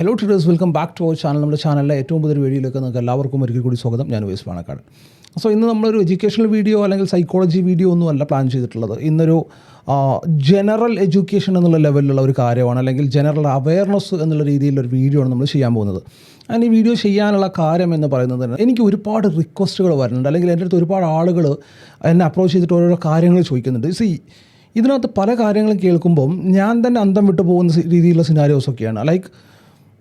Hello traders welcome back to our channel നമ്മുടെ ചാനലിലെ ഏറ്റവും പുതിയ വീഡിയോയിലേക്ക് നിങ്ങൾക്ക് എല്ലാവർക്കും ഒരിക്കൽ കൂടി സ്വാഗതം. ഞാൻ വേസ് പാണക്കാട്. സോ ഇന്ന് നമ്മളൊരു എഡ്യൂക്കേഷണൽ വീഡിയോ അല്ലെങ്കിൽ സൈക്കോളജി വീഡിയോ ഒന്നും അല്ല പ്ലാൻ ചെയ്തിട്ടുള്ളത്. ഇന്നൊരു ജനറൽ എഡ്യൂക്കേഷൻ എന്നുള്ള ലെവലിലുള്ള ഒരു കാര്യമാണ് അല്ലെങ്കിൽ ജനറൽ അവയർനെസ് എന്നുള്ള രീതിയിലൊരു വീഡിയോ ആണ് നമ്മൾ ചെയ്യാൻ പോകുന്നത്. അതിന് ഈ വീഡിയോ ചെയ്യാനുള്ള കാര്യം എന്ന് പറയുന്നത് തന്നെ എനിക്ക് ഒരുപാട് റിക്വസ്റ്റുകൾ വരുന്നുണ്ട്. അല്ലെങ്കിൽ എന്റെ അടുത്ത് ഒരുപാട് ആളുകൾ എന്നെ അപ്രോച്ച് ചെയ്തിട്ട് ഓരോരോ കാര്യങ്ങൾ ചോദിക്കുന്നുണ്ട്. സി ഇതിനകത്ത് പല കാര്യങ്ങളും കേൾക്കുമ്പം ഞാൻ തന്നെ അന്തം വിട്ടു പോകുന്ന രീതിയിലുള്ള സിനാരിയോസ് ഒക്കെയാണ്. ലൈക്ക്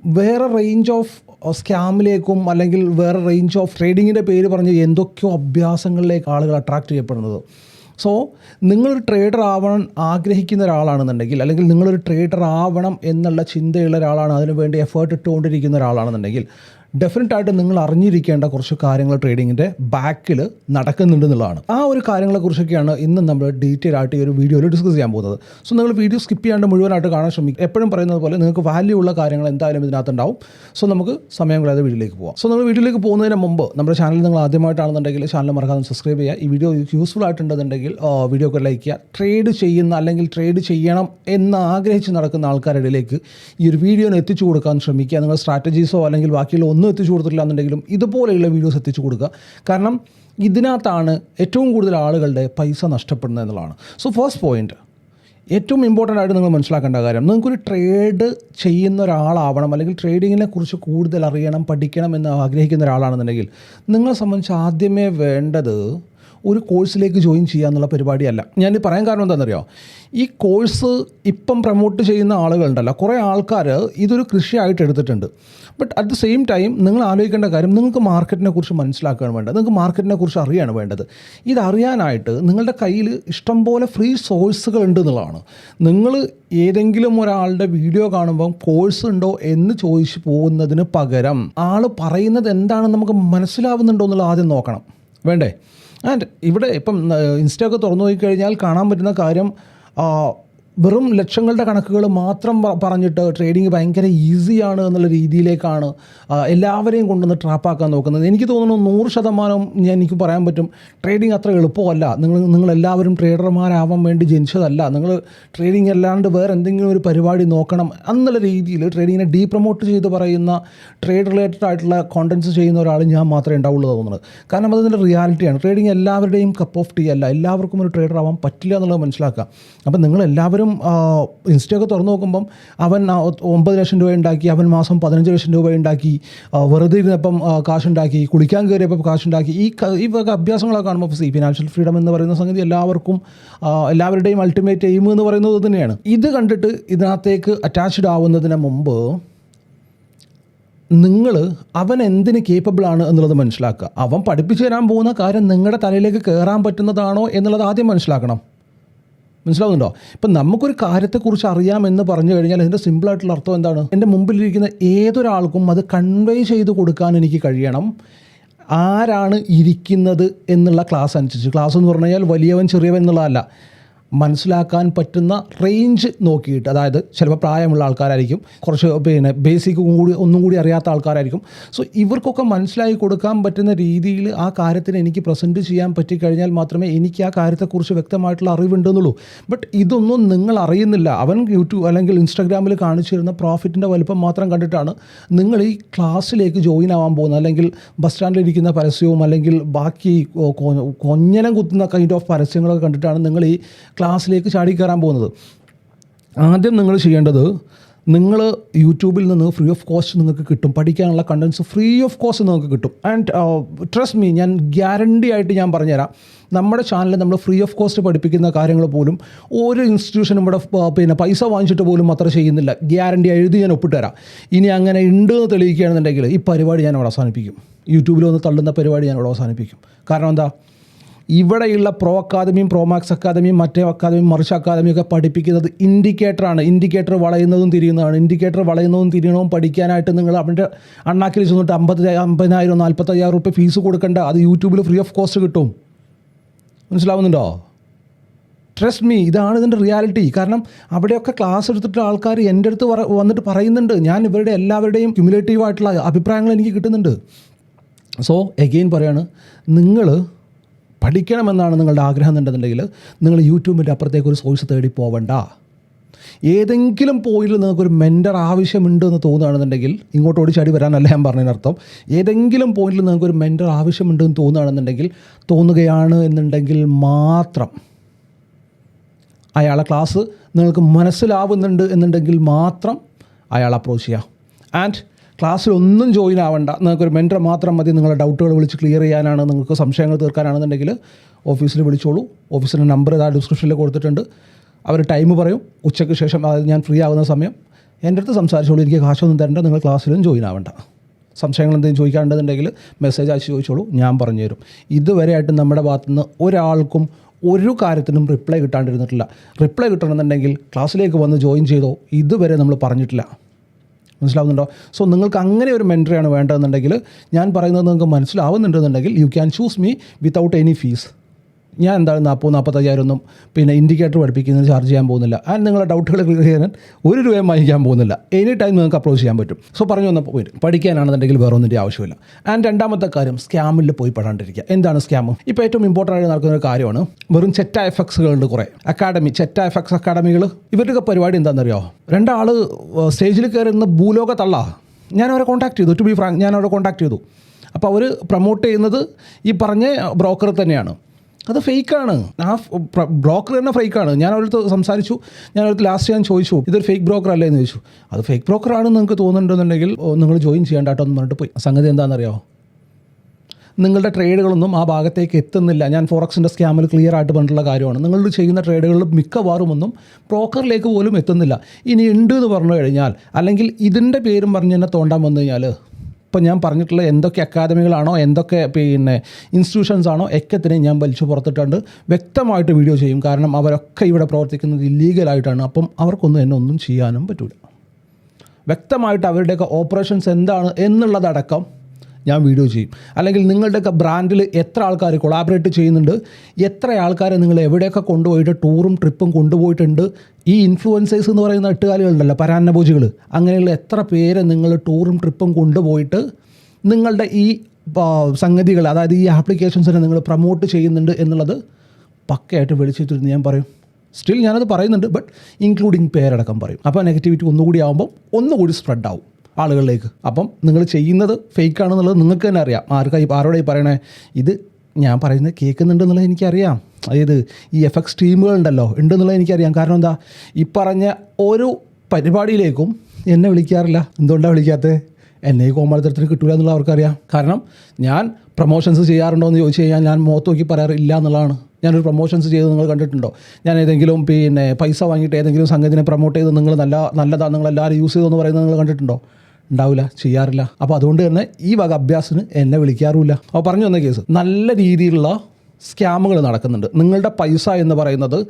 വേറെ റേഞ്ച് ഓഫ് സ്കാമിലേക്കും അല്ലെങ്കിൽ വേറെ റേഞ്ച് ഓഫ് ട്രേഡിങ്ങിന്റെ പേര് പറഞ്ഞ് എന്തൊക്കെയോ അഭ്യാസങ്ങളിലേക്ക് ആളുകൾ അട്രാക്റ്റ് ചെയ്യപ്പെടുന്നത്. സോ നിങ്ങളൊരു ട്രേഡർ ആവണം ആഗ്രഹിക്കുന്ന ഒരാളാണെന്നുണ്ടെങ്കിൽ അല്ലെങ്കിൽ നിങ്ങളൊരു ട്രേഡർ ആവണം എന്നുള്ള ചിന്തയുള്ള ഒരാളാണ് അതിനുവേണ്ടി എഫേർട്ട് ഇട്ടുകൊണ്ടിരിക്കുന്ന ഒരാളാണെന്നുണ്ടെങ്കിൽ ഡെഫിനറ്റ് ആയിട്ട് നിങ്ങൾ അറിഞ്ഞിരിക്കേണ്ട കുറച്ച് കാര്യങ്ങൾ ട്രേഡിങ്ങിന്റെ ബാക്കിൽ നടക്കുന്നുണ്ട് എന്നുള്ളതാണ്. ആ ഒരു കാര്യങ്ങളെക്കുറിച്ചൊക്കെയാണ് ഇന്ന് നമ്മൾ ഡീറ്റെയിൽ ആയിട്ട് ഈ ഒരു വീഡിയോയിൽ ഡിസ്കസ് ചെയ്യാൻ പോകുന്നത്. സോ നിങ്ങൾ വീഡിയോ സ്കിപ്പ് ചെയ്യാണ്ട് മുഴുവനായിട്ട് കാണാൻ ശ്രമിക്കും എപ്പോഴും പറയുന്നത് പോലെ നിങ്ങൾക്ക് വാല്യൂ ഉള്ള കാര്യങ്ങൾ എന്തായാലും ഇതിനകത്ത് ഉണ്ടാവും സോ നമുക്ക് സമയം കളയാതെ വീഡിയോയിലേക്ക് പോകാം സോ നമ്മൾ വീഡിയോയിലേക്ക് പോകുന്നതിന് മുമ്പ് നമ്മുടെ ചാനൽ നിങ്ങൾ ആദ്യമായിട്ടാണെന്നുണ്ടെങ്കിൽ ചാനൽ മറക്കാതെ സബ്സ്ക്രൈബ് ചെയ്യുക. ഈ വീഡിയോ യൂസ്ഫുൾ ആയിട്ടുണ്ടെന്നുണ്ടെങ്കിൽ വീഡിയോ ഒക്കെ ലൈക്ക് ചെയ്യുക. ട്രേഡ് ചെയ്യുന്ന അല്ലെങ്കിൽ ട്രേഡ് ചെയ്യണം എന്ന് ആഗ്രഹിച്ച് നടക്കുന്ന ആൾക്കാരുടെ ഇടയിലേക്ക് ഈ ഒരു വീഡിയോനെ എത്തിച്ചു കൊടുക്കാൻ ശ്രമിക്കുക. നിങ്ങൾ സ്ട്രാറ്റജീസോ അല്ലെങ്കിൽ ബാക്കിയുള്ള ഒന്നും എത്തിച്ചു കൊടുത്തിട്ടില്ല എന്നുണ്ടെങ്കിലും ഇതുപോലെയുള്ള വീഡിയോസ് എത്തിച്ചു കൊടുക്കുക. കാരണം ഇതിനകത്താണ് ഏറ്റവും കൂടുതൽ ആളുകളുടെ പൈസ നഷ്ടപ്പെടുന്നത് എന്നുള്ളതാണ്. സോ ഫസ്റ്റ് പോയിന്റ് ഏറ്റവും ഇമ്പോർട്ടന്റ് ആയിട്ട് നിങ്ങൾ മനസ്സിലാക്കേണ്ട കാര്യം നിങ്ങൾക്കൊരു ട്രേഡ് ചെയ്യുന്ന ഒരാളാവണം അല്ലെങ്കിൽ ട്രേഡിങ്ങിനെ കുറിച്ച് കൂടുതൽ അറിയണം പഠിക്കണം എന്ന് ആഗ്രഹിക്കുന്ന ഒരാളാണെന്നുണ്ടെങ്കിൽ നിങ്ങളെ സംബന്ധിച്ച് ആദ്യമേ വേണ്ടത് ഒരു കോഴ്സിലേക്ക് ജോയിൻ ചെയ്യുക എന്നുള്ള പരിപാടിയല്ല. ഞാൻ പറയാൻ കാരണം എന്താണെന്നറിയോ ഈ കോഴ്സ് ഇപ്പം പ്രൊമോട്ട് ചെയ്യുന്ന ആളുകളുണ്ടല്ലോ കുറേ ആൾക്കാർ ഇതൊരു കൃഷിയായിട്ട് എടുത്തിട്ടുണ്ട്. But at the same time നിങ്ങൾ ആലോചിക്കേണ്ട കാര്യം നിങ്ങൾക്ക് മാർക്കറ്റിനെ കുറിച്ച് മനസ്സിലാക്കുകയാണ് വേണ്ടത് നിങ്ങൾക്ക് മാർക്കറ്റിനെ കുറിച്ച് അറിയാണ് വേണ്ടത്. ഇതറിയാനായിട്ട് നിങ്ങളുടെ കയ്യിൽ ഇഷ്ടംപോലെ ഫ്രീ സോഴ്സുകൾ ഉണ്ട് എന്നുള്ളതാണ് നിങ്ങൾ ഏതെങ്കിലും ഒരാളുടെ വീഡിയോ കാണുമ്പം കോഴ്സ് ഉണ്ടോ എന്ന് ചോദിച്ചു പോകുന്നതിന് പകരം ആൾ പറയുന്നത് എന്താണെന്ന് നമുക്ക് മനസ്സിലാവുന്നുണ്ടോ എന്നുള്ളത് ആദ്യം നോക്കണം. വേണ്ടേ? ആൻഡ് ഇവിടെ ഇപ്പം ഇൻസ്റ്റ ഒക്കെ തുറന്നു പോയി കഴിഞ്ഞാൽ കാണാൻ പറ്റുന്ന കാര്യം വെറും ലക്ഷങ്ങളുടെ കണക്കുകൾ മാത്രം പറഞ്ഞിട്ട് ട്രേഡിങ് ഭയങ്കര ഈസിയാണ് എന്നുള്ള രീതിയിലേക്കാണ് എല്ലാവരെയും കൊണ്ടുവന്ന് ട്രാപ്പാക്കാൻ നോക്കുന്നത്. എനിക്ക് തോന്നുന്നു നൂറ് ശതമാനം ഞാൻ എനിക്ക് പറയാൻ പറ്റും ട്രേഡിംഗ് അത്ര എളുപ്പമല്ല. നിങ്ങൾ നിങ്ങളെല്ലാവരും ട്രേഡർമാരാവാൻ വേണ്ടി ജനിച്ചതല്ല. നിങ്ങൾ ട്രേഡിംഗ് അല്ലാണ്ട് വേറെ എന്തെങ്കിലും ഒരു പരിപാടി നോക്കണം എന്നുള്ള രീതിയിൽ ട്രേഡിങ്ങിനെ ഡീ പ്രൊമോട്ട് ചെയ്ത് പറയുന്ന ട്രേഡ് റിലേറ്റഡ് ആയിട്ടുള്ള കോണ്ടൻസ് ചെയ്യുന്ന ഒരാൾ ഞാൻ മാത്രമേ ഉണ്ടാവുള്ളൂ തോന്നുന്നത്. കാരണം അതിന്റെ റിയാലിറ്റിയാണ് ട്രേഡിംഗ് എല്ലാവരുടെയും കപ്പ് ഓഫ് ടീ അല്ല. എല്ലാവർക്കും ഒരു ട്രേഡർ ആവാൻ പറ്റില്ല എന്നുള്ളത് മനസ്സിലാക്കുക. അപ്പം നിങ്ങൾ എല്ലാവരും ഇൻസ്റ്റയൊക്കെ തുറന്നു നോക്കുമ്പം അവൻ ഒമ്പത് ലക്ഷം രൂപ ഉണ്ടാക്കി അവൻ മാസം പതിനഞ്ച് ലക്ഷം രൂപ ഉണ്ടാക്കി വെറുതെ ഇരുന്നപ്പം കാശ് കാശുണ്ടാക്കി കുളിക്കാൻ കയറിയപ്പോൾ കാശുണ്ടാക്കി ഈ ഈ വക അഭ്യാസങ്ങളൊക്കെ കാണുമ്പോൾ ഈ ഫിനാൻഷ്യൽ ഫ്രീഡം എന്ന് പറയുന്ന സംഗതി എല്ലാവർക്കും എല്ലാവരുടെയും അൾട്ടിമേറ്റ് എയിം എന്ന് പറയുന്നത് തന്നെയാണ്. ഇത് കണ്ടിട്ട് ഇതിനകത്തേക്ക് അറ്റാച്ച്ഡ് ആവുന്നതിന് മുമ്പ് നിങ്ങൾ അവൻ എന്തിന് കേപ്പബിൾ ആണ് എന്നുള്ളത് മനസ്സിലാക്കുക. അവൻ പഠിപ്പിച്ചു തരാൻ പോകുന്ന കാര്യം നിങ്ങളുടെ തലയിലേക്ക് കയറാൻ പറ്റുന്നതാണോ എന്നുള്ളത് ആദ്യം മനസ്സിലാക്കണം. മനസ്സിലാവുന്നുണ്ടോ? ഇപ്പം നമുക്കൊരു കാര്യത്തെക്കുറിച്ച് അറിയാമെന്ന് പറഞ്ഞു കഴിഞ്ഞാൽ അതിന്റെ സിമ്പിളായിട്ടുള്ള അർത്ഥം എന്താണ്? എന്റെ മുമ്പിലിരിക്കുന്ന ഏതൊരാൾക്കും അത് കൺവേ ചെയ്ത് കൊടുക്കാൻ എനിക്ക് കഴിയണം. ആരാണ് ഇരിക്കുന്നത് എന്നുള്ള ക്ലാസ് അനുസരിച്ച്. ക്ലാസ് എന്ന് പറഞ്ഞു കഴിഞ്ഞാൽ വലിയവൻ ചെറിയവൻ എന്നുള്ളതല്ല. മനസ്സിലാക്കാൻ പറ്റുന്ന റേഞ്ച് നോക്കിയിട്ട് അതായത് ചിലപ്പോൾ പ്രായമുള്ള ആൾക്കാരായിരിക്കും കുറച്ച് പിന്നെ ബേസിക് കൂടി ഒന്നും കൂടി അറിയാത്ത ആൾക്കാരായിരിക്കും സോ ഇവർക്കൊക്കെ മനസ്സിലാക്കി കൊടുക്കാൻ പറ്റുന്ന രീതിയിൽ ആ കാര്യത്തിന് എനിക്ക് പ്രസന്റ് ചെയ്യാൻ പറ്റിക്കഴിഞ്ഞാൽ മാത്രമേ എനിക്ക് ആ കാര്യത്തെക്കുറിച്ച് വ്യക്തമായിട്ടുള്ള അറിവുണ്ടെന്നുള്ളൂ ബട്ട് ഇതൊന്നും നിങ്ങൾ അറിയുന്നില്ല അവൻ യൂട്യൂബ് അല്ലെങ്കിൽ ഇൻസ്റ്റാഗ്രാമിൽ കാണിച്ചു തരുന്ന പ്രോഫിറ്റിന്റെ വലുപ്പം മാത്രം കണ്ടിട്ടാണ് നിങ്ങൾ ഈ ക്ലാസ്സിലേക്ക് ജോയിൻ ആവാൻ പോകുന്നത് അല്ലെങ്കിൽ ബസ് സ്റ്റാൻഡിലിരിക്കുന്ന പരസ്യവും അല്ലെങ്കിൽ ബാക്കി കൊഞ്ഞനം കുത്തുന്ന കൈൻഡ് ഓഫ് പരസ്യങ്ങളൊക്കെ കണ്ടിട്ടാണ് നിങ്ങൾ ഈ ക്ലാസ്സിലേക്ക് ചാടി കയറാൻ പോകുന്നത്. ആദ്യം നിങ്ങൾ ചെയ്യേണ്ടത് നിങ്ങൾ യൂട്യൂബിൽ നിന്ന് ഫ്രീ ഓഫ് കോസ്റ്റ് നിങ്ങൾക്ക് കിട്ടും. പഠിക്കാനുള്ള കണ്ടൻസ് ഫ്രീ ഓഫ് കോസ്റ്റ് നിങ്ങൾക്ക് കിട്ടും. ആൻഡ് ട്രസ്റ്റ് മീ ഞാൻ ഗ്യാരണ്ടി ആയിട്ട് ഞാൻ പറഞ്ഞുതരാം. നമ്മുടെ ചാനലിൽ നമ്മൾ ഫ്രീ ഓഫ് കോസ്റ്റ് പഠിപ്പിക്കുന്ന കാര്യങ്ങൾ പോലും ഒരു ഇൻസ്റ്റിറ്റ്യൂഷനും ഇവിടെ പിന്നെ പൈസ വാങ്ങിച്ചിട്ട് പോലും അത്ര ചെയ്യുന്നില്ല. ഗ്യാരണ്ടി എഴുതി ഞാൻ ഒപ്പിട്ട് തരാം. ഇനി അങ്ങനെ ഉണ്ട് എന്ന് തെളിയിക്കുകയാണെന്നുണ്ടെങ്കിൽ ഈ പരിപാടി ഞാൻ അവിടെ അവസാനിപ്പിക്കും. യൂട്യൂബിൽ ഒന്ന് തള്ളുന്ന പരിപാടി ഞാൻ അവിടെ അവസാനിപ്പിക്കും. കാരണം എന്താ? ഇവിടെയുള്ള പ്രോ അക്കാദമിയും പ്രോമാക്സ് അക്കാദമിയും മറ്റേ അക്കാദമിയും മറിച്ച് അക്കാദമിയൊക്കെ പഠിപ്പിക്കുന്നത് ഇൻഡിക്കേറ്ററാണ് ഇൻഡിക്കേറ്റർ വളയുന്നതും തിരിയുന്നതാണ്. ഇൻഡിക്കേറ്റർ വളയുന്നതും തിരിയണവും പഠിക്കാനായിട്ട് നിങ്ങൾ അവന്റെ അണ്ണാക്കിൽ ചെന്നിട്ട് അമ്പത് അമ്പതിനായിരം നാൽപ്പത്തയ്യായിരം റുപ്യ ഫീസ് കൊടുക്കേണ്ട. അത് യൂട്യൂബിൽ ഫ്രീ ഓഫ് കോസ്റ്റ് കിട്ടും. മനസ്സിലാവുന്നുണ്ടോ? ട്രസ്റ്റ് മീ ഇതാണ് ഇതിന്റെ റിയാലിറ്റി കാരണം അവിടെയൊക്കെ ക്ലാസ് എടുത്തിട്ട് ആൾക്കാർ എന്റെ അടുത്ത് വന്നിട്ട് പറയുന്നുണ്ട്. ഞാൻ ഇവരുടെ എല്ലാവരുടെയും ക്യുമുലേറ്റീവ് ആയിട്ടുള്ള അഭിപ്രായങ്ങൾ എനിക്ക് കിട്ടുന്നുണ്ട്. സോ എഗെയിൻ പറയാണ് നിങ്ങൾ പഠിക്കണമെന്നാണ് നിങ്ങളുടെ ആഗ്രഹം എന്നുണ്ടെന്നുണ്ടെങ്കിൽ നിങ്ങൾ യൂട്യൂബിന്റെ അപ്പുറത്തേക്ക് ഒരു സോഴ്സ് തേടി പോവണ്ട. ഏതെങ്കിലും പോയിന്റിൽ നിങ്ങൾക്കൊരു മെന്റർ ആവശ്യമുണ്ട് എന്ന് തോന്നുകയാണെന്നുണ്ടെങ്കിൽ ഇങ്ങോട്ട് ഓടിച്ചാടി വരാനല്ല ഞാൻ പറഞ്ഞതിനർത്ഥം ഏതെങ്കിലും പോയിന്റിൽ നിങ്ങൾക്കൊരു മെന്റർ ആവശ്യമുണ്ട് എന്ന് തോന്നുകയാണെന്നുണ്ടെങ്കിൽ തോന്നുകയാണ് എന്നുണ്ടെങ്കിൽ മാത്രം അയാളെ ക്ലാസ് നിങ്ങൾക്ക് മനസ്സിലാവുന്നുണ്ട് എന്നുണ്ടെങ്കിൽ മാത്രം അയാൾ അപ്രോച്ച് ചെയ്യാം ആൻഡ് ക്ലാസ്സിൽ ഒന്നും ജോയിൻ ആവണ്ട. നിങ്ങൾക്കൊരു മെന്റർ മാത്രം മതി. നിങ്ങളുടെ ഡൗട്ടുകൾ വിളിച്ച് ക്ലിയർ ചെയ്യാനാണ് നിങ്ങൾക്ക് സംശയങ്ങൾ തീർക്കാനാണെന്നുണ്ടെങ്കിൽ ഓഫീസിൽ വിളിച്ചോളൂ. ഓഫീസിന്റെ നമ്പർ ഇതാ ഡിസ്ക്രിപ്ഷനിൽ കൊടുത്തിട്ടുണ്ട്. അവർ ടൈം പറയും. ഉച്ചയ്ക്ക് ശേഷം അതായത് ഞാൻ ഫ്രീ ആവുന്ന സമയം എന്റെ അടുത്ത് സംസാരിച്ചോളൂ. എനിക്ക് കാശൊന്നും തരേണ്ട. നിങ്ങൾ ക്ലാസ്സിലും ജോയിൻ ആവണ്ട. സംശയങ്ങൾ എന്തെങ്കിലും ചോദിക്കാണ്ടെന്നുണ്ടെങ്കിൽ മെസ്സേജ് അയച്ച് ചോദിച്ചോളൂ. ഞാൻ പറഞ്ഞുതരും ഇതുവരെയായിട്ട് നമ്മുടെ ഭാഗത്തുനിന്ന് ഒരാൾക്കും ഒരു കാര്യത്തിനും റിപ്ലൈ കിട്ടാണ്ടിരുന്നിട്ടില്ല. റിപ്ലൈ കിട്ടണമെന്നുണ്ടെങ്കിൽ ക്ലാസ്സിലേക്ക് വന്ന് ജോയിൻ ചെയ്തോ? ഇതുവരെ നമ്മൾ പറഞ്ഞിട്ടില്ല. മനസ്സിലാവുന്നുണ്ടോ? സോ നിങ്ങൾക്ക് അങ്ങനെ ഒരു മെന്ററിയാണ് വേണ്ടതെന്നുണ്ടെങ്കിൽ ഞാൻ പറയുന്നത് നിങ്ങൾക്ക് മനസ്സിലാവുന്നുണ്ടെന്നുണ്ടെങ്കിൽ you can choose me without any fees ഞാൻ എന്താണ് നാൽപ്പത് നാൽപ്പത്തയ്യായിരം ഒന്നും പിന്നെ ഇൻഡിക്കേറ്റർ പഠിപ്പിക്കുന്നതിന് ചാർജ് ചെയ്യാൻ പോകുന്നില്ല. ആൻഡ് നിങ്ങളുടെ ഡൗട്ടുകൾ ക്ലിയർ ചെയ്യാൻ ഒരു രൂപയും വാങ്ങിക്കാൻ പോകുന്നില്ല. എനി ടൈം നിങ്ങൾക്ക് അപ്രോച്ച് ചെയ്യാൻ പറ്റും. സോ പറഞ്ഞു വന്ന പോയിട്ട് പഠിക്കാനാണെന്നുണ്ടെങ്കിൽ വേറെ ഒന്നിന്റെ ആവശ്യമില്ല. ആൻഡ് രണ്ടാമത്തെ കാര്യം സ്കാമിൽ പോയി പെടാണ്ടിരിക്കുക. എന്താണ് സ്കാം ഇപ്പോൾ ഏറ്റവും ഇമ്പോർട്ടന്റ് ആയിട്ട് നടക്കുന്ന ഒരു കാര്യമാണ് വെറും ചെറ്റ എഫക്സുകളുണ്ട് കുറേ. അക്കാഡമി ചെറ്റ എഫക്സ് അക്കാഡമികൾ ഇവരുടെ പരിപാടി എന്താണെന്നറിയോ? രണ്ടാൾ സ്റ്റേജിൽ കയറുന്ന ഭൂലോക തള്ള ഞാൻ അവരെ കോൺടാക്ട് ചെയ്തു. ടു ബി ഫ്രാങ്ക് ഞാൻ അവരെ കോൺടാക്ട് ചെയ്തു. അപ്പോൾ അവർ പ്രൊമോട്ട് ചെയ്യുന്നത് ഈ പറഞ്ഞ ബ്രോക്കർ തന്നെയാണ്. അത് ഫേക്കാണ്. ആ ബ്രോക്കർ തന്നെ ഫേക്കാണ്. ഞാൻ അവരടുത്ത് സംസാരിച്ചു. ഞാൻ അവരടുത്ത് ലാസ്റ്റ് ഞാൻ ചോദിച്ചു ഇതൊരു ഫേക്ക് ബ്രോക്കർ അല്ലേ? എന്ന് ചോദിച്ചു. അത് ഫേക്ക് ബ്രോക്കർ ആണെന്ന് നിങ്ങൾക്ക് തോന്നുന്നുണ്ടെന്നുണ്ടെങ്കിൽ നിങ്ങൾ ജോയിൻ ചെയ്യേണ്ടാട്ടോ എന്ന് പറഞ്ഞിട്ട് പോയി. സംഗതി എന്താണെന്നറിയാമോ നിങ്ങളുടെ ട്രേഡുകളൊന്നും ആ ഭാഗത്തേക്ക് എത്തുന്നില്ല. ഞാൻ ഫോറക്സിന്റെ സ്കാമിൽ ക്ലിയർ ആയിട്ട് പറഞ്ഞിട്ടുള്ള കാര്യമാണ്. നിങ്ങൾ ചെയ്യുന്ന ട്രേഡുകളിൽ മിക്കവാറും ഒന്നും ബ്രോക്കറിലേക്ക് പോലും എത്തുന്നില്ല. ഇനി ഉണ്ട് എന്ന് പറഞ്ഞു കഴിഞ്ഞാൽ അല്ലെങ്കിൽ ഇതിന്റെ പേരും പറഞ്ഞ് തന്നെ തോണ്ടാൻ വന്നു കഴിഞ്ഞാൽ ഇപ്പം ഞാൻ പറഞ്ഞിട്ടുള്ള എന്തൊക്കെ അക്കാദമികളാണോ എന്തൊക്കെ പിന്നെ ഇൻസ്റ്റിറ്റ്യൂഷൻസ് ആണോ ഒക്കത്തിനെ ഞാൻ വലിച്ചു പുറത്തിട്ടുണ്ട്. വ്യക്തമായിട്ട് വീഡിയോ ചെയ്യും. കാരണം അവരൊക്കെ ഇവിടെ പ്രവർത്തിക്കുന്നത് ഇല്ലീഗലായിട്ടാണ് അപ്പം അവർക്കൊന്നും എന്നെ ഒന്നും ചെയ്യാനും പറ്റില്ല വ്യക്തമായിട്ട് അവരുടെയൊക്കെ ഓപ്പറേഷൻസ് എന്താണ് എന്നുള്ളതടക്കം ഞാൻ വീഡിയോ ചെയ്യും. അല്ലെങ്കിൽ നിങ്ങളുടെയൊക്കെ ബ്രാൻഡിൽ എത്ര ആൾക്കാർ കൊളാബറേറ്റ് ചെയ്യുന്നുണ്ട് എത്ര ആൾക്കാരെ നിങ്ങൾ എവിടെയൊക്കെ കൊണ്ടുപോയിട്ട് ടൂറും ട്രിപ്പും കൊണ്ടുപോയിട്ടുണ്ട് ഈ ഇൻഫ്ലുവൻസേഴ്സ് എന്ന് പറയുന്ന എട്ടുകാലികളുണ്ടല്ലോ പരാന്നഭോജികൾ അങ്ങനെയുള്ള എത്ര പേരെ നിങ്ങൾ ടൂറും ട്രിപ്പും കൊണ്ടുപോയിട്ട് നിങ്ങളുടെ ഈ സംഗതികൾ അതായത് ഈ ആപ്ലിക്കേഷൻസിനെ നിങ്ങൾ പ്രൊമോട്ട് ചെയ്യുന്നുണ്ട് എന്നുള്ളത് പക്കയായിട്ട് വെളിച്ചെത്തിരുന്ന് ഞാൻ പറയും. സ്റ്റിൽ ഞാനത് പറയുന്നുണ്ട് ബട്ട് ഇൻക്ലൂഡിങ് പേരടക്കം പറയും. അപ്പോൾ നെഗറ്റിവിറ്റി ഒന്നുകൂടി ആകുമ്പോൾ ഒന്നുകൂടി സ്പ്രെഡ് ആവും. ആളുകളിലേക്ക്. അപ്പം നിങ്ങൾ ചെയ്യുന്നത് ഫേക്ക് ആണെന്നുള്ളത് നിങ്ങൾക്ക് തന്നെ അറിയാം. ആർക്കായി ആരോടെ പറയണേ? ഇത് ഞാൻ പറയുന്നത് കേൾക്കുന്നുണ്ടെന്നുള്ളത് എനിക്കറിയാം. അതായത് ഈ എഫക്ട്സ് ടീമുകളുണ്ടല്ലോ ഉണ്ടെന്നുള്ളത് എനിക്കറിയാം. കാരണം എന്താ? ഈ പറഞ്ഞ ഓരോ പരിപാടിയിലേക്കും എന്നെ വിളിക്കാറില്ല. എന്തുകൊണ്ടാണ് വിളിക്കാത്തത് എന്നെ ഈ കോമാളിത്തരത്തിന് കിട്ടില്ല എന്നുള്ള അവർക്കറിയാം. കാരണം ഞാൻ പ്രൊമോഷൻസ് ചെയ്യാറുണ്ടോ എന്ന് ചോദിച്ചു കഴിഞ്ഞാൽ ഞാൻ മുഖത്ത് നോക്കി പറയാറില്ല എന്നുള്ളതാണ്. ഞാനൊരു പ്രൊമോഷൻസ് ചെയ്ത് നിങ്ങൾ കണ്ടിട്ടുണ്ടോ? ഞാൻ ഏതെങ്കിലും പിന്നെ പൈസ വാങ്ങിയിട്ട് ഏതെങ്കിലും സംഗതിനെ പ്രൊമോട്ട് ചെയ്ത് നിങ്ങൾ നല്ല നല്ലതാണ് നിങ്ങൾ എല്ലാവരും യൂസ് ചെയ്തെന്ന് പറയുന്നത് നിങ്ങൾ കണ്ടിട്ടുണ്ടോ? ഉണ്ടാവില്ല ചെയ്യാറില്ല. അപ്പോൾ അതുകൊണ്ട് തന്നെ ഈ വക അഭ്യാസത്തിന് എന്നെ വിളിക്കാറുമില്ല. അപ്പോൾ പറഞ്ഞു വന്ന കേസ് നല്ല രീതിയിലുള്ള സ്കാമുകൾ നടക്കുന്നുണ്ട്. നിങ്ങളുടെ പൈസ എന്ന് പറയുന്നത്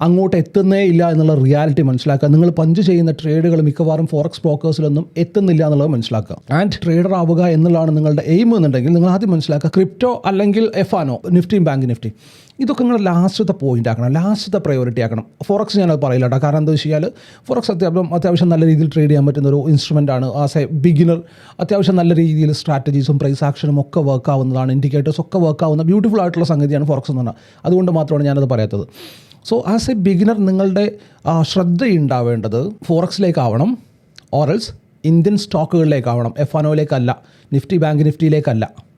അങ്ങോട്ട് എത്തുന്നേ ഇല്ല എന്നുള്ള റിയാലിറ്റി മനസ്സിലാക്കുക. നിങ്ങൾ പഞ്ച് ചെയ്യുന്ന ട്രേഡുകൾ മിക്കവാറും ഫോറക്സ് ബ്രോക്കേഴ്സിലൊന്നും എത്തുന്നില്ല എന്നുള്ളത് മനസ്സിലാക്കുക. ആൻഡ് ട്രേഡർ ആവുക എന്നുള്ളതാണ് നിങ്ങളുടെ എയിം എന്നുണ്ടെങ്കിൽ നിങ്ങൾ ആദ്യം മനസ്സിലാക്കുക ക്രിപ്റ്റോ അല്ലെങ്കിൽ എഫാനോ നിഫ്റ്റിയും ബാങ്ക് നിഫ്റ്റി ഇതൊക്കെ നിങ്ങൾ ലാസ്റ്റത്തെ പോയിന്റ് ആക്കണം ലാസ്റ്റത്തെ പ്രയോറിറ്റി ആക്കണം. ഫോറക്സ് ഞാനത് പറയില്ല കേട്ടോ. കാരണം എന്താ വെച്ച് കഴിഞ്ഞാൽ ഫോറക്സ് അത്യാവശ്യം അത്യാവശ്യം നല്ല രീതിയിൽ ട്രേഡ് ചെയ്യാൻ പറ്റുന്ന ഒരു ഇൻസ്ട്രുമെന്റ് ആണ്. ആസ് എ ബിഗിനർ അത്യാവശ്യം നല്ല രീതിയിൽ സ്ട്രാറ്റജീസും പ്രൈസ് ആക്ഷനും ഒക്കെ വർക്ക് ആവുന്നതാണ്. ഇൻഡിക്കേറ്റേഴ്സ് ഒക്കെ വർക്ക് ആവുന്ന ബ്യൂട്ടിഫുൾ ആയിട്ടുള്ള സംഗതിയാണ് ഫോറക്സ് എന്ന് പറഞ്ഞാൽ. അതുകൊണ്ട് മാത്രമാണ് ഞാനത് പറയാത്തത്. സോ ആസ് എ ബിഗിനർ നിങ്ങളുടെ ശ്രദ്ധയുണ്ടാവേണ്ടത് ഫോറക്സിലേക്കാവണം ഓറൽസ് ഇന്ത്യൻ സ്റ്റോക്കുകളിലേക്കാവണം എഫ് ആനോയിലേക്കല്ല നിഫ്റ്റി ബാങ്ക് നിഫ്റ്റിയിലേക്കല്ല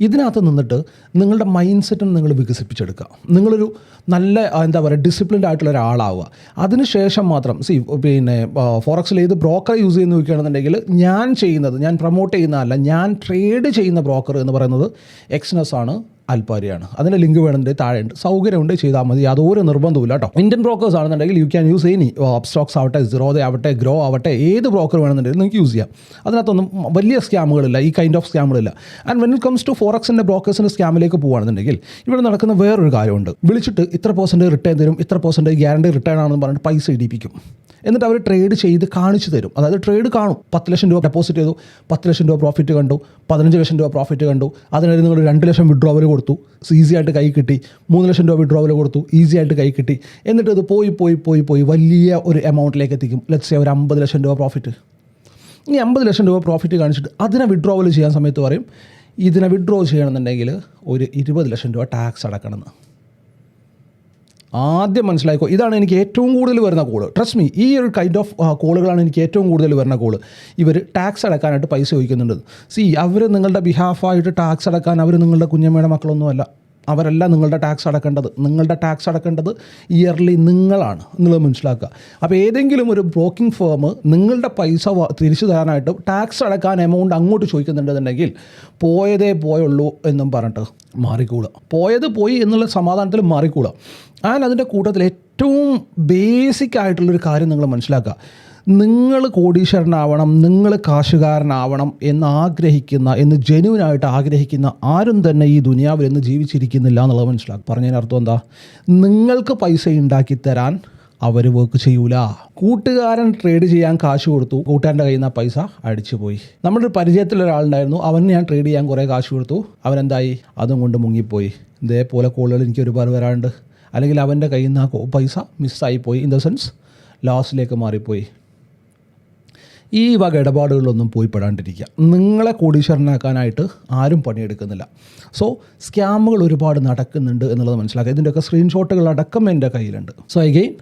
ഇതിനകത്ത് നിന്നിട്ട് നിങ്ങളുടെ മൈൻഡ് സെറ്റും നിങ്ങൾ വികസിപ്പിച്ചെടുക്കുക. നിങ്ങളൊരു നല്ല എന്താ പറയുക ഡിസിപ്ലിൻഡ് ആയിട്ടുള്ള ഒരാളാവുക. അതിനുശേഷം മാത്രം സി പിന്നെ ഫോറക്സിൽ ഏത് ബ്രോക്കർ യൂസ് ചെയ്യുന്ന നോക്കുകയാണെന്നുണ്ടെങ്കിൽ ഞാൻ ചെയ്യുന്നത് ഞാൻ പ്രൊമോട്ട് ചെയ്യുന്നതല്ല ഞാൻ ട്രേഡ് ചെയ്യുന്ന ബ്രോക്കർ എന്ന് പറയുന്നത് എക്സ്നസ് ആണ്. അൽപ്പാരിയാണ്. അതിന്റെ ലിങ്ക് വേണമെങ്കിൽ താഴെയുണ്ട്. സൗകര്യമുണ്ട് ചെയ്താൽ മതി. യാതൊരു നിർബന്ധമില്ല കേട്ടോ. ഇന്ത്യൻ ബ്രോക്കേഴ്സ് ആണെന്നുണ്ടെങ്കിൽ you can use any stocks ആവട്ടെ സിറോദ ആവട്ടെ ഗ്രോ ആവട്ടെ ഏത് ബ്രോക്കർ വേണമെന്നുണ്ടെങ്കിൽ നിങ്ങൾക്ക് യൂസ് ചെയ്യാം. അതിനകത്തൊന്നും വലിയ സ്കാമുകളില്ല ഈ kind of സ്കാമുകളില്ല and when it comes to ഫോറക്സിന്റെ ബ്രോക്കേഴ്സിന്റെ സ്കാമിലേക്ക് പോകുകയാണെന്നുണ്ടെങ്കിൽ ഇവിടെ നടക്കുന്ന വേറൊരു കാര്യമുണ്ട്. വിളിച്ചിട്ട് ഇത്ര പെർസെന്റ് റിട്ടേൺ തരും ഇത്ര പെർസെന്റ് ഗ്യാരണ്ടി റിട്ടേൺ ആണെന്ന് പറഞ്ഞിട്ട് പൈസ ഇടിപ്പിക്കും. എന്നിട്ട് അവർ ട്രേഡ് ചെയ്ത് കാണിച്ചു തരും. അതായത് ട്രേഡ് കാണും. പത്ത് ലക്ഷം രൂപ ഡെപ്പോസിറ്റ് ചെയ്തു. പത്ത് ലക്ഷം രൂപ പ്രോഫിറ്റ് കണ്ടു. പതിനഞ്ച് ലക്ഷം രൂപ പ്രോഫിറ്റ് കണ്ടു. അതിനിടയിൽ നിങ്ങൾ രണ്ട് ലക്ഷം വിഡ്രോവൽ കൊടുത്തു. ഈസി ആയിട്ട് കൈ കിട്ടി. മൂന്ന് ലക്ഷം രൂപ വിഡ്രോവൽ കൊടുത്തു. ഈസി ആയിട്ട് കൈ കിട്ടി. എന്നിട്ട് ഇത് പോയി പോയി പോയി പോയി വലിയ ഒരു എമൗണ്ടിലേക്ക് എത്തിക്കും. ലെറ്റ്സ് ഒരു അമ്പത് ലക്ഷം രൂപ പ്രോഫിറ്റ് ഈ അമ്പത് ലക്ഷം രൂപ പ്രോഫിറ്റ് കാണിച്ചിട്ട് അതിനെ വിഡ്രോവൽ ചെയ്യാൻ സമയത്ത് പറയും ഇതിനെ വിഡ്രോ ചെയ്യണമെന്നുണ്ടെങ്കിൽ ഒരു ഇരുപത് ലക്ഷം രൂപ ടാക്സ് അടക്കണമെന്ന്. ആദ്യം മനസ്സിലാക്കോ ഇതാണ് എനിക്ക് ഏറ്റവും കൂടുതൽ വരുന്ന കോൾ ട്രസ്റ്റ് മീ ഈ ഒരു കൈൻഡ് ഓഫ് കോളുകളാണ് എനിക്ക് ഏറ്റവും കൂടുതൽ വരുന്ന കോൾ ഇവർ ടാക്സ് അടക്കാനായിട്ട് പൈസ ചോദിക്കുന്നുണ്ട്. സി അവർ നിങ്ങളുടെ ബിഹാഫായിട്ട് ടാക്സ് അടക്കാൻ അവർ നിങ്ങളുടെ കുഞ്ഞമ്മയുടെ മക്കളൊന്നുമല്ല. അവരല്ല നിങ്ങളുടെ ടാക്സ് അടക്കേണ്ടത്. നിങ്ങളുടെ ടാക്സ് അടക്കേണ്ടത് ഇയർലി നിങ്ങളാണ് എന്നുള്ളത് മനസ്സിലാക്കുക. അപ്പോൾ ഏതെങ്കിലും ഒരു ബ്രോക്കിംഗ് ഫേം നിങ്ങളുടെ പൈസ തിരിച്ചു തരാനായിട്ട് ടാക്സ് അടക്കാൻ എമൗണ്ട് അങ്ങോട്ട് ചോദിക്കുന്നുണ്ടെന്നുണ്ടെങ്കിൽ പോയതേ പോയുള്ളൂ എന്നും പറഞ്ഞിട്ട് മാറിക്കൂടുക പോയത് പോയി എന്നുള്ള സമാധാനത്തിൽ മാറിക്കൂടുക ആൻഡ് അതിന്റെ കൂട്ടത്തിൽ ഏറ്റവും ബേസിക് ആയിട്ടുള്ളൊരു കാര്യം നിങ്ങൾ മനസ്സിലാക്കുക. നിങ്ങൾ കോടീശ്വരനാവണം നിങ്ങൾ കാശുകാരനാവണം എന്ന് ആഗ്രഹിക്കുന്ന എന്ന് ജെന്യൂനായിട്ട് ആഗ്രഹിക്കുന്ന ആരും തന്നെ ഈ ദുനിയാവിൽ ഇന്ന് ജീവിച്ചിരിക്കുന്നില്ല എന്നുള്ളത് മനസ്സിലാക്കും. പറഞ്ഞതിന് അർത്ഥം എന്താ? നിങ്ങൾക്ക് പൈസ ഉണ്ടാക്കി തരാൻ അവർ വർക്ക് ചെയ്യൂല. കൂട്ടുകാരൻ ട്രേഡ് ചെയ്യാൻ കാശ് കൊടുത്തു കൂട്ടുകാരന്റെ കയ്യിൽ നിന്ന് പൈസ അടിച്ചു പോയി. നമ്മുടെ ഒരു പരിചയത്തിൽ അവന് ഞാൻ ട്രേഡ് ചെയ്യാൻ കുറേ കാശ് കൊടുത്തു. അവനെന്തായി അതും കൊണ്ട് മുങ്ങിപ്പോയി. ഇതേപോലെ കോളുകൾ എനിക്ക് ഒരുപാട് വരാറുണ്ട്. അല്ലെങ്കിൽ അവന്റെ കയ്യിൽ നിന്ന് ആ പൈസ മിസ്സായിപ്പോയി ഇൻ ദ സെൻസ് ലാസ്റ്റിലേക്ക് മാറിപ്പോയി. ഈ വക ഇടപാടുകളിലൊന്നും പോയി പെടാണ്ടിരിക്കുക നിങ്ങളെ കോടീശ്വരനാക്കാനായിട്ട് ആരും പണിയെടുക്കുന്നില്ല. സോ സ്കാമുകൾ ഒരുപാട് നടക്കുന്നുണ്ട് എന്നുള്ളത് മനസ്സിലാക്കുക. ഇതിന്റെയൊക്കെ സ്ക്രീൻഷോട്ടുകൾ അടക്കം എന്റെ കയ്യിലുണ്ട്. സോ അഗെയിൻ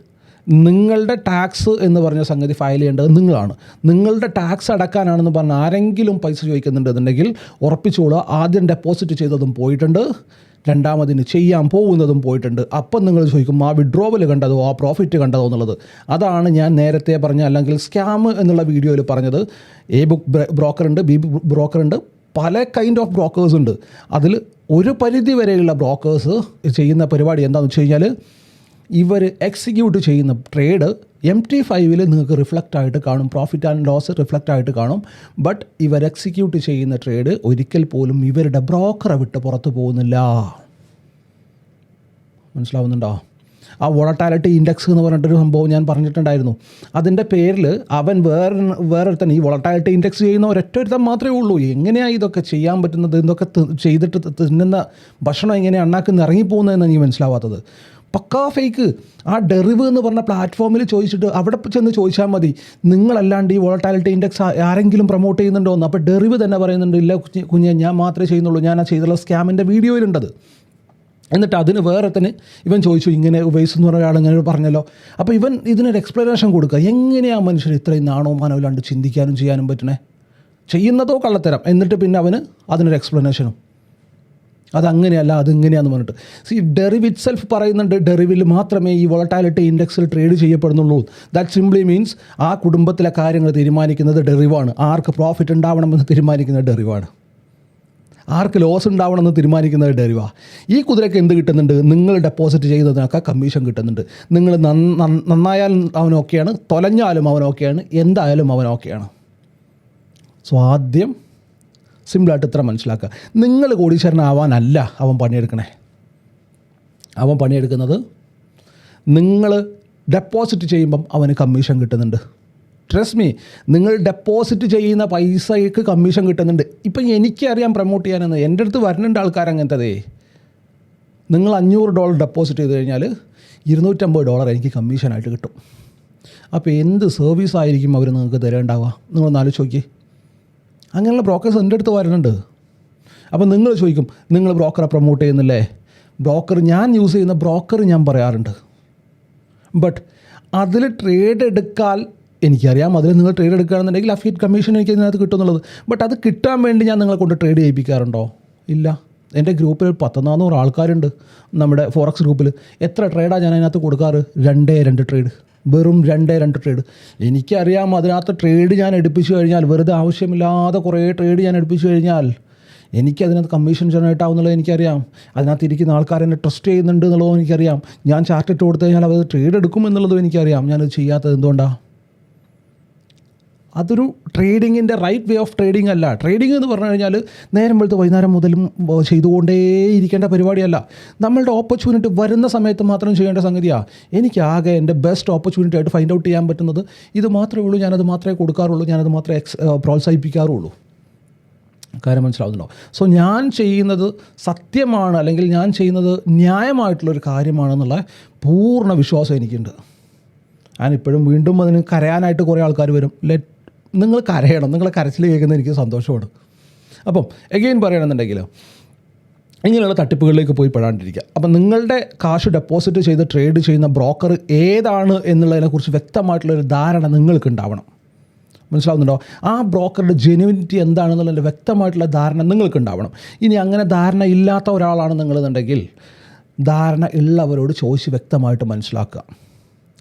നിങ്ങളുടെ ടാക്സ് എന്ന് പറഞ്ഞ സംഗതി ഫയൽ ചെയ്യേണ്ടത് നിങ്ങളാണ്. നിങ്ങളുടെ ടാക്സ് അടക്കാനാണെന്ന് പറഞ്ഞ് ആരെങ്കിലും പൈസ ചോദിക്കുന്നുണ്ടെന്നുണ്ടെങ്കിൽ ഉറപ്പിച്ചോളുക ആദ്യം ഡെപ്പോസിറ്റ് ചെയ്തതും പോയിട്ടുണ്ട്. രണ്ടാമതിന് ചെയ്യാൻ പോകുന്നതും പോയിട്ടുണ്ട്. അപ്പം നിങ്ങൾ ചോദിക്കും ആ വിഡ്രോവൽ കണ്ടതോ? ആ പ്രോഫിറ്റ് കണ്ടതോ? എന്നുള്ളത്. അതാണ് ഞാൻ നേരത്തെ പറഞ്ഞ അല്ലെങ്കിൽ സ്കാം എന്നുള്ള വീഡിയോയിൽ പറഞ്ഞത്. എ ബുക്ക് ബ്രോക്കറുണ്ട് ബി ബ്രോക്കറുണ്ട് പല കൈൻഡ് ഓഫ് ബ്രോക്കേഴ്സ് ഉണ്ട്. അതിൽ ഒരു പരിധി വരെയുള്ള ബ്രോക്കേഴ്സ് ചെയ്യുന്ന പരിപാടി എന്താണെന്ന് വെച്ച് കഴിഞ്ഞാൽ ഇവർ എക്സിക്യൂട്ട് ചെയ്യുന്ന ട്രേഡ് എം ടി ഫൈവിൽ നിങ്ങൾക്ക് റിഫ്ലക്റ്റ് ആയിട്ട് കാണും. പ്രോഫിറ്റ് ആൻഡ് ലോസ് റിഫ്ലക്റ്റ് ആയിട്ട് കാണും. ബട്ട് ഇവർ എക്സിക്യൂട്ട് ചെയ്യുന്ന ട്രേഡ് ഒരിക്കൽ പോലും ഇവരുടെ ബ്രോക്കറെ വിട്ട് പുറത്തു പോകുന്നില്ല. മനസ്സിലാവുന്നുണ്ടോ? ആ വോളട്ടാലിറ്റി ഇൻഡെക്സ് എന്ന് പറഞ്ഞിട്ടൊരു സംഭവം ഞാൻ പറഞ്ഞിട്ടുണ്ടായിരുന്നു. അതിന്റെ പേരിൽ അവൻ വേറെ വേറൊരുത്തൻ ഈ വോളട്ടാലിറ്റി ഇൻഡെക്സ് ചെയ്യുന്ന ഒരൊറ്റൊരുത്തൻ മാത്രമേ ഉള്ളൂ. എങ്ങനെയാണ് ഇതൊക്കെ ചെയ്യാൻ പറ്റുന്നത്? ഇതൊക്കെ ചെയ്തിട്ട് തിന്നുന്ന ഭക്ഷണം എങ്ങനെയാണ് ഉണ്ടാക്കുന്ന ഇറങ്ങിപ്പോകുന്നതെന്ന് നീ മനസ്സിലാവാത്തത്. പക്കാ ഫേക്ക് ആ ഡെറിവ് എന്ന് പറഞ്ഞ പ്ലാറ്റ്ഫോമിൽ ചോദിച്ചിട്ട് അവിടെ ചെന്ന് ചോദിച്ചാൽ മതി. നിങ്ങളല്ലാണ്ട് ഈ വോളട്ടാലിറ്റി ഇൻഡെക്സ് ആരെങ്കിലും പ്രൊമോട്ട് ചെയ്യുന്നുണ്ടോ എന്ന്. അപ്പോൾ ഡെറിവ് തന്നെ പറയുന്നുണ്ട് ഇല്ല കുഞ്ഞ് ഞാൻ മാത്രമേ ചെയ്യുന്നുള്ളൂ. ഞാൻ ആ ചെയ്തുള്ള സ്കാമിന്റെ വീഡിയോയിലുണ്ടത് എന്നിട്ട് അതിന് വേറെ തന്നെ ഇവൻ ചോദിച്ചു ഇങ്ങനെ ഉവൈസ് എന്ന് പറഞ്ഞ ഒരാൾ ഇങ്ങനെ പറഞ്ഞല്ലോ. അപ്പോൾ ഇവൻ ഇതിനൊരു എക്സ്പ്ലനേഷൻ കൊടുക്കുക എങ്ങനെയാണ് മനുഷ്യർ ഇത്രയും നാണോ മാനോ ചിന്തിക്കാനും ചെയ്യാനും പറ്റണേ? ചെയ്യുന്നതോ കള്ളത്തരം. എന്നിട്ട് പിന്നെ അവന് അതിനൊരു എക്സ്പ്ലനേഷനും അതങ്ങനെയല്ല അതിങ്ങനെയാന്ന് പറഞ്ഞിട്ട്. സി ഡെറിവ് ഇറ്റ് സെൽഫ് പറയുന്നുണ്ട് ഡെറിവിൽ മാത്രമേ ഈ വോളട്ടാലിറ്റി ഇൻഡെക്സിൽ ട്രേഡ് ചെയ്യപ്പെടുന്നുള്ളൂ. ദാറ്റ് സിംപ്ലി മീൻസ് ആ കുടുംബത്തിലെ കാര്യങ്ങൾ തീരുമാനിക്കുന്നത് ഡെറിവാണ് ആർക്ക് പ്രോഫിറ്റ് ഉണ്ടാവണമെന്ന് തീരുമാനിക്കുന്നത് ഡെറിവാണ് ആർക്ക് ലോസ് ഉണ്ടാവണമെന്ന് തീരുമാനിക്കുന്നത് ഡെറിവാ ഈ കുതിരയ്ക്ക് എന്ത് കിട്ടുന്നുണ്ട്? നിങ്ങൾ ഡെപ്പോസിറ്റ് ചെയ്യുന്നതിനൊക്കെ കമ്മീഷൻ കിട്ടുന്നുണ്ട്. നിങ്ങൾ നന്ന- അവനൊക്കെയാണ് തൊലഞ്ഞാലും അവൻ ഓക്കെയാണ് എന്തായാലും അവൻ ഓക്കെയാണ് സോ ആദ്യം സിമ്പിളായിട്ട് ഇത്ര മനസ്സിലാക്കുക. നിങ്ങൾ കോടീശ്വരനാവാനല്ല അവൻ പണിയെടുക്കണേ. അവൻ പണിയെടുക്കുന്നത് നിങ്ങൾ ഡെപ്പോസിറ്റ് ചെയ്യുമ്പം അവന് കമ്മീഷൻ കിട്ടുന്നുണ്ട്. ട്രസ്റ്റ് മീ നിങ്ങൾ ഡെപ്പോസിറ്റ് ചെയ്യുന്ന പൈസയ്ക്ക് കമ്മീഷൻ കിട്ടുന്നുണ്ട്. ഇപ്പം എനിക്കറിയാം പ്രൊമോട്ട് ചെയ്യാനെന്ന്. എന്റെ അടുത്ത് വരുന്നുണ്ട് ആൾക്കാർ അങ്ങനത്തതേ. നിങ്ങൾ അഞ്ഞൂറ് ഡോളർ ഡെപ്പോസിറ്റ് ചെയ്ത് കഴിഞ്ഞാൽ ഇരുന്നൂറ്റമ്പത് ഡോളർ എനിക്ക് കമ്മീഷനായിട്ട് കിട്ടും. അപ്പോൾ എന്ത് സർവീസ് ആയിരിക്കും അവർ നിങ്ങൾക്ക് തരേണ്ടാവുക? നിങ്ങളൊന്ന് ആലോചിച്ച് നോക്കി അങ്ങനെയുള്ള ബ്രോക്കേഴ്സ് എന്റെ അടുത്ത് വരുന്നുണ്ട്. അപ്പോൾ നിങ്ങൾ ചോദിക്കും നിങ്ങൾ ബ്രോക്കറെ പ്രൊമോട്ട് ചെയ്യുന്നില്ലേ? ബ്രോക്കർ ഞാൻ യൂസ് ചെയ്യുന്ന ബ്രോക്കർ ഞാൻ പറയാറുണ്ട്. ബട്ട് അതിൽ ട്രേഡ് എടുക്കാൻ എനിക്കറിയാം. അതിൽ നിങ്ങൾ ട്രേഡ് എടുക്കുകയാണെന്നുണ്ടെങ്കിൽ അഫീറ്റ് കമ്മീഷൻ എനിക്ക് അതിനകത്ത് കിട്ടുന്നുള്ളത്. ബട്ട് അത് കിട്ടാൻ വേണ്ടി ഞാൻ നിങ്ങളെ കൊണ്ട് ട്രേഡ് ചെയ്യിപ്പിക്കാറുണ്ടോ? ഇല്ല. എന്റെ ഗ്രൂപ്പിൽ പത്ത് ആൾക്കാരുണ്ട്. നമ്മുടെ ഫോറക്സ് ഗ്രൂപ്പിൽ എത്ര ട്രേഡാണ് ഞാൻ അതിനകത്ത് കൊടുക്കാറ്? രണ്ടേ രണ്ട് ട്രേഡ് വെറും രണ്ടേ രണ്ട് ട്രേഡ് എനിക്കറിയാം അതിനകത്ത് ട്രേഡ് ഞാൻ എടുപ്പിച്ചു കഴിഞ്ഞാൽ വെറുതെ ആവശ്യമില്ലാതെ കുറേ ട്രേഡ് ഞാൻ എടുപ്പിച്ചു കഴിഞ്ഞാൽ എനിക്ക് അതിനകത്ത് കമ്മീഷൻ ജനറേറ്റ് ആവുന്നുള്ളത് എനിക്കറിയാം. അതിനകത്ത് ഇരിക്കുന്ന ആൾക്കാർ എന്നെ ട്രസ്റ്റ് ചെയ്യുന്നുണ്ട് എന്നുള്ളതും എനിക്കറിയാം. ഞാൻ ചാർട്ട് ഇട്ട് കൊടുത്തു കഴിഞ്ഞാൽ അവർ ട്രേഡ് എടുക്കും എന്നുള്ളതും എനിക്കറിയാം. ഞാനത് ചെയ്യാത്തത് എന്തുകൊണ്ടാണ് അതൊരു ട്രേഡിങ്ങിന്റെ റൈറ്റ് വേ ഓഫ് ട്രേഡിംഗ് അല്ല. ട്രേഡിംഗ് എന്ന് പറഞ്ഞു കഴിഞ്ഞാൽ നേരം വെളുത്ത് വൈകുന്നേരം മുതലും ചെയ്തുകൊണ്ടേ ഇരിക്കേണ്ട പരിപാടിയല്ല. നമ്മളുടെ ഓപ്പർച്യൂണിറ്റി വരുന്ന സമയത്ത് മാത്രം ചെയ്യേണ്ട സംഗതിയാണ് എനിക്ക് ആകെ എന്റെ ബെസ്റ്റ് ഓപ്പർച്യൂണിറ്റി ആയിട്ട് ഫൈൻഡ് ഔട്ട് ചെയ്യാൻ പറ്റുന്നത് ഇത് മാത്രമേ ഉള്ളൂ ഞാനത് മാത്രമേ കൊടുക്കാറുള്ളൂ ഞാനത് മാത്രമേ എക്സ് പ്രോത്സാഹിപ്പിക്കാറുള്ളൂ. കാര്യം മനസ്സിലാവുന്നുണ്ടോ? സോ ഞാൻ ചെയ്യുന്നത് സത്യമാണ് അല്ലെങ്കിൽ ഞാൻ ചെയ്യുന്നത് ന്യായമായിട്ടുള്ളൊരു കാര്യമാണെന്നുള്ള പൂർണ വിശ്വാസം എനിക്കുണ്ട്. ഞാനിപ്പോഴും വീണ്ടും അതിന് കരയാനായിട്ട് കുറേ ആൾക്കാർ വരും. ലെറ്റ് നിങ്ങൾ കരയണം. നിങ്ങൾ കരച്ചിൽ കേൾക്കുന്നത് എനിക്ക് സന്തോഷമാണ്. അപ്പം എഗെയിൻ പറയണമെന്നുണ്ടെങ്കിൽ ഇങ്ങനെയുള്ള തട്ടിപ്പുകളിലേക്ക് പോയി പെടാണ്ടിരിക്കുക. അപ്പം നിങ്ങളുടെ കാശ് ഡെപ്പോസിറ്റ് ചെയ്ത് ട്രേഡ് ചെയ്യുന്ന ബ്രോക്കർ ഏതാണ് എന്നുള്ളതിനെക്കുറിച്ച് വ്യക്തമായിട്ടുള്ളൊരു ധാരണ നിങ്ങൾക്ക് ഉണ്ടാവണം. മനസ്സിലാവുന്നുണ്ടോ? ആ ബ്രോക്കറുടെ ജെനുവിനിറ്റി എന്താണെന്നുള്ളതിന്റെ വ്യക്തമായിട്ടുള്ള ധാരണ നിങ്ങൾക്ക് ഉണ്ടാവണം. ഇനി അങ്ങനെ ധാരണ ഇല്ലാത്ത ഒരാളാണ് ധാരണ ഉള്ളവരോട് ചോദിച്ച് വ്യക്തമായിട്ട് മനസ്സിലാക്കുക.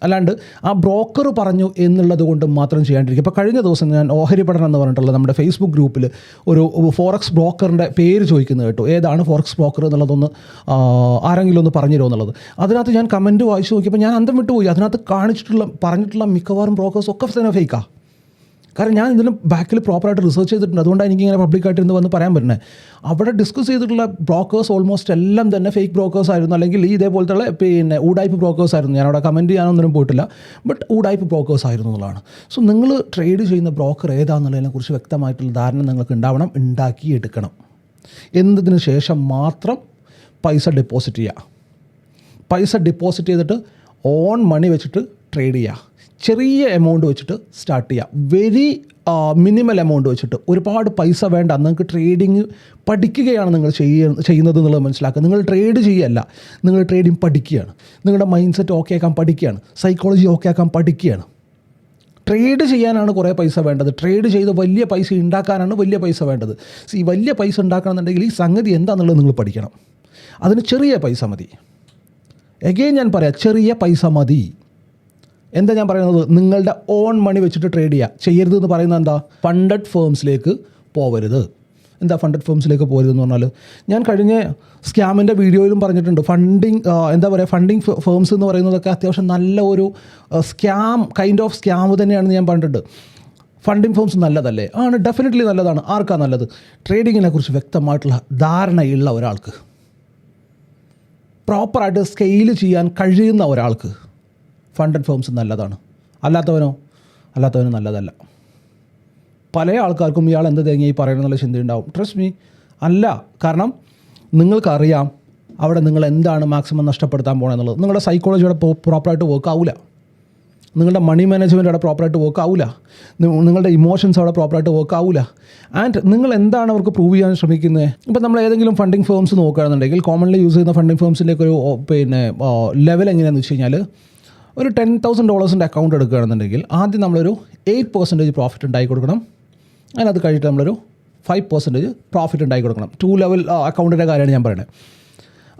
അല്ലാണ്ട് ആ ബ്രോക്കർ പറഞ്ഞു എന്നുള്ളത് കൊണ്ട് മാത്രം ചെയ്യാണ്ടിരിക്കും ഇപ്പോൾ കഴിഞ്ഞ ദിവസം ഞാൻ ഓഹരി പഠനം എന്ന് പറഞ്ഞിട്ടുള്ള നമ്മുടെ ഫേസ്ബുക്ക് ഗ്രൂപ്പിൽ ഒരു ഫോറക്സ് ബ്രോക്കറിന്റെ പേര് ചോദിക്കുന്നത് കേട്ടോ. ഏതാണ് ഫോറക്സ് ബ്രോക്കർ എന്നുള്ളതൊന്ന് ആരെങ്കിലും ഒന്ന് പറഞ്ഞു എന്നുള്ളത്. അതിനകത്ത് ഞാൻ കമന്റ് വായിച്ചു നോക്കിയപ്പോൾ ഞാൻ അന്തം വിട്ടുപോയി. അതിനകത്ത് കാണിച്ചിട്ടുള്ള പറഞ്ഞിട്ടുള്ള മിക്കവാറും ബ്രോക്കേഴ്സ് ഒക്കെ തന്നെ ഫേക്കാണ് കാരണം ഞാൻ ഇതിലും ബാക്കിൽ പ്രോപ്പറായിട്ട് റിസർച്ച് ചെയ്തിട്ടുണ്ട്. അതുകൊണ്ടാണ് എനിക്ക് ഇങ്ങനെ പബ്ലിക്കായിട്ട് ഇന്ന് വന്ന് പറയാൻ പറ്റുന്നത് അവിടെ ഡിസ്കസ് ചെയ്തിട്ടുള്ള ബ്രോക്കേഴ്സ് ഓൾമോസ്റ്റ് എല്ലാം തന്നെ ഫേക്ക് ബ്രോക്കേഴ്സ് ആയിരുന്നു. അല്ലെങ്കിൽ ഈ ഇതേപോലത്തെ പിന്നെ ഊടായ്പ് ബ്രോക്കേഴ്സ് ആയിരുന്നു. ഞാൻ അവിടെ കമന്റ് ചെയ്യാനൊന്നും പോയിട്ടില്ല. ബട്ട് ഊടായ്പ് ബ്രോക്കേഴ്സ് ആയിരുന്നു എന്നുള്ളതാണ്. സോ നിങ്ങൾ ട്രേഡ് ചെയ്യുന്ന ബ്രോക്കർ ഏതാണെന്നുള്ളതിനെക്കുറിച്ച് വ്യക്തമായിട്ടുള്ള ധാരണ നിങ്ങൾക്ക് ഉണ്ടാവണം. ഉണ്ടാക്കി എടുക്കണം എന്നതിന് ശേഷം മാത്രം പൈസ ഡെപ്പോസിറ്റ് ചെയ്യുക. പൈസ ഡെപ്പോസിറ്റ് ചെയ്തിട്ട് ഓൺ മണി വെച്ചിട്ട് ട്രേഡ് ചെയ്യുക. ചെറിയ എമൗണ്ട് വെച്ചിട്ട് സ്റ്റാർട്ട് ചെയ്യാം. വെരി മിനിമൽ എമൗണ്ട് വെച്ചിട്ട് ഒരുപാട് പൈസ വേണ്ട. നിങ്ങൾക്ക് ട്രേഡിങ് പഠിക്കുകയാണ് നിങ്ങൾ ചെയ്യ ചെയ്യുന്നത് എന്നുള്ളത് മനസ്സിലാക്കുക. നിങ്ങൾ ട്രേഡ് ചെയ്യല്ല. നിങ്ങൾ ട്രേഡിങ് പഠിക്കുകയാണ്. നിങ്ങളുടെ മൈൻഡ് സെറ്റ് ഓക്കെ ആക്കാൻ പഠിക്കുകയാണ്. സൈക്കോളജി ഓക്കെ ആക്കാൻ പഠിക്കുകയാണ്. ട്രേഡ് ചെയ്യാനാണ് കുറേ പൈസ വേണ്ടത്. ട്രേഡ് ചെയ്ത് വലിയ പൈസ ഉണ്ടാക്കാനാണ് വലിയ പൈസ വേണ്ടത്. ഈ വലിയ പൈസ ഉണ്ടാക്കണമെന്നുണ്ടെങ്കിൽ ഈ സംഗതി എന്താണെന്നുള്ളത് നിങ്ങൾ പഠിക്കണം. അതിന് ചെറിയ പൈസ മതി. എഗെയിൻ ഞാൻ പറയാം ചെറിയ പൈസ മതി. എന്താ ഞാൻ പറയുന്നത്? നിങ്ങളുടെ ഓൺ മണി വെച്ചിട്ട് ട്രേഡ് ചെയ്യുക ചെയ്യരുത് എന്ന് പറയുന്നത് എന്താ? ഫണ്ടഡ് ഫേംസിലേക്ക് പോവരുത്. എന്താ ഫണ്ടഡ് ഫേംസിലേക്ക് പോകരുതെന്ന് പറഞ്ഞാൽ ഞാൻ കഴിഞ്ഞ സ്കാമിന്റെ വീഡിയോയിലും പറഞ്ഞിട്ടുണ്ട്. ഫണ്ടിങ് എന്താ പറയുക ഫണ്ടിങ് ഫേംസ് എന്ന് പറയുന്നതൊക്കെ അത്യാവശ്യം നല്ല ഒരു സ്കാം കൈൻഡ് ഓഫ് സ്കാം തന്നെയാണെന്ന് ഞാൻ പറഞ്ഞിട്ടുണ്ട്. ഫണ്ടിങ് ഫേംസ് നല്ലതല്ലേ? ആണ് ഡെഫിനറ്റ്ലി നല്ലതാണ്. ആർക്കാ നല്ലത്? ട്രേഡിങ്ങിനെ കുറിച്ച് വ്യക്തമായിട്ടുള്ള ധാരണയുള്ള ഒരാൾക്ക്. പ്രോപ്പറായിട്ട് സ്കെയിൽ ചെയ്യാൻ കഴിയുന്ന ഒരാൾക്ക്. ഫണ്ടഡ് ഫേംസ് നല്ലതാണ്. അല്ലാത്തവനോ? അല്ലാത്തവന് നല്ലതല്ല. പല ആൾക്കാർക്കും ഇയാൾ എന്ത് തേങ്ങി ഈ പറയണമെന്നുള്ള ചിന്തയുണ്ടാവും ട്രസ്റ്റ് മീ അല്ല. കാരണം നിങ്ങൾക്കറിയാം അവിടെ നിങ്ങൾ എന്താണ് മാക്സിമം നഷ്ടപ്പെടുത്താൻ പോകണമെന്നുള്ളത് നിങ്ങളുടെ സൈക്കോളജി അവിടെ പ്രോപ്പറായിട്ട് വർക്ക് ആവില്ല നിങ്ങളുടെ മണി മാനേജ്മെന്റ് അവിടെ പ്രോപ്പറായിട്ട് വർക്ക് ആവില്ല നിങ്ങളുടെ ഇമോഷൻസ് അവിടെ പ്രോപ്പറായിട്ട് വർക്ക് ആവില്ല ആൻഡ് നിങ്ങൾ എന്താണ് അവർക്ക് പ്രൂവ് ചെയ്യാൻ ശ്രമിക്കുന്നത് ഇപ്പം നമ്മൾ ഏതെങ്കിലും ഫണ്ടിങ് ഫേംസ് നോക്കുകയാണെന്നുണ്ടെങ്കിൽ കോമൺലി യൂസ് ചെയ്യുന്ന ഫണ്ടിങ് ഫേംസിന്റെയൊക്കെ ഒരു പിന്നെ ലെവൽ എങ്ങനെയാണെന്ന് വെച്ച് കഴിഞ്ഞാൽ ഒരു ടെൻ തൗസൻഡ് ഡോളേഴ്സിന്റെ അക്കൗണ്ട് എടുക്കുകയാണെന്നുണ്ടെങ്കിൽ ആദ്യം നമ്മളൊരു എയ്റ്റ് പെർസെന്റേജ് പ്രോഫിറ്റ് ഉണ്ടാക്കി കൊടുക്കണം. അതിനകത്ത് കഴിഞ്ഞിട്ട് നമ്മളൊരു ഫൈവ് പെർസെന്റേജ് പ്രോഫിറ്റ് ഉണ്ടാക്കി കൊടുക്കണം. ടു ലെവൽ അക്കൗണ്ടിന്റെ കാര്യമാണ് ഞാൻ പറയുന്നത്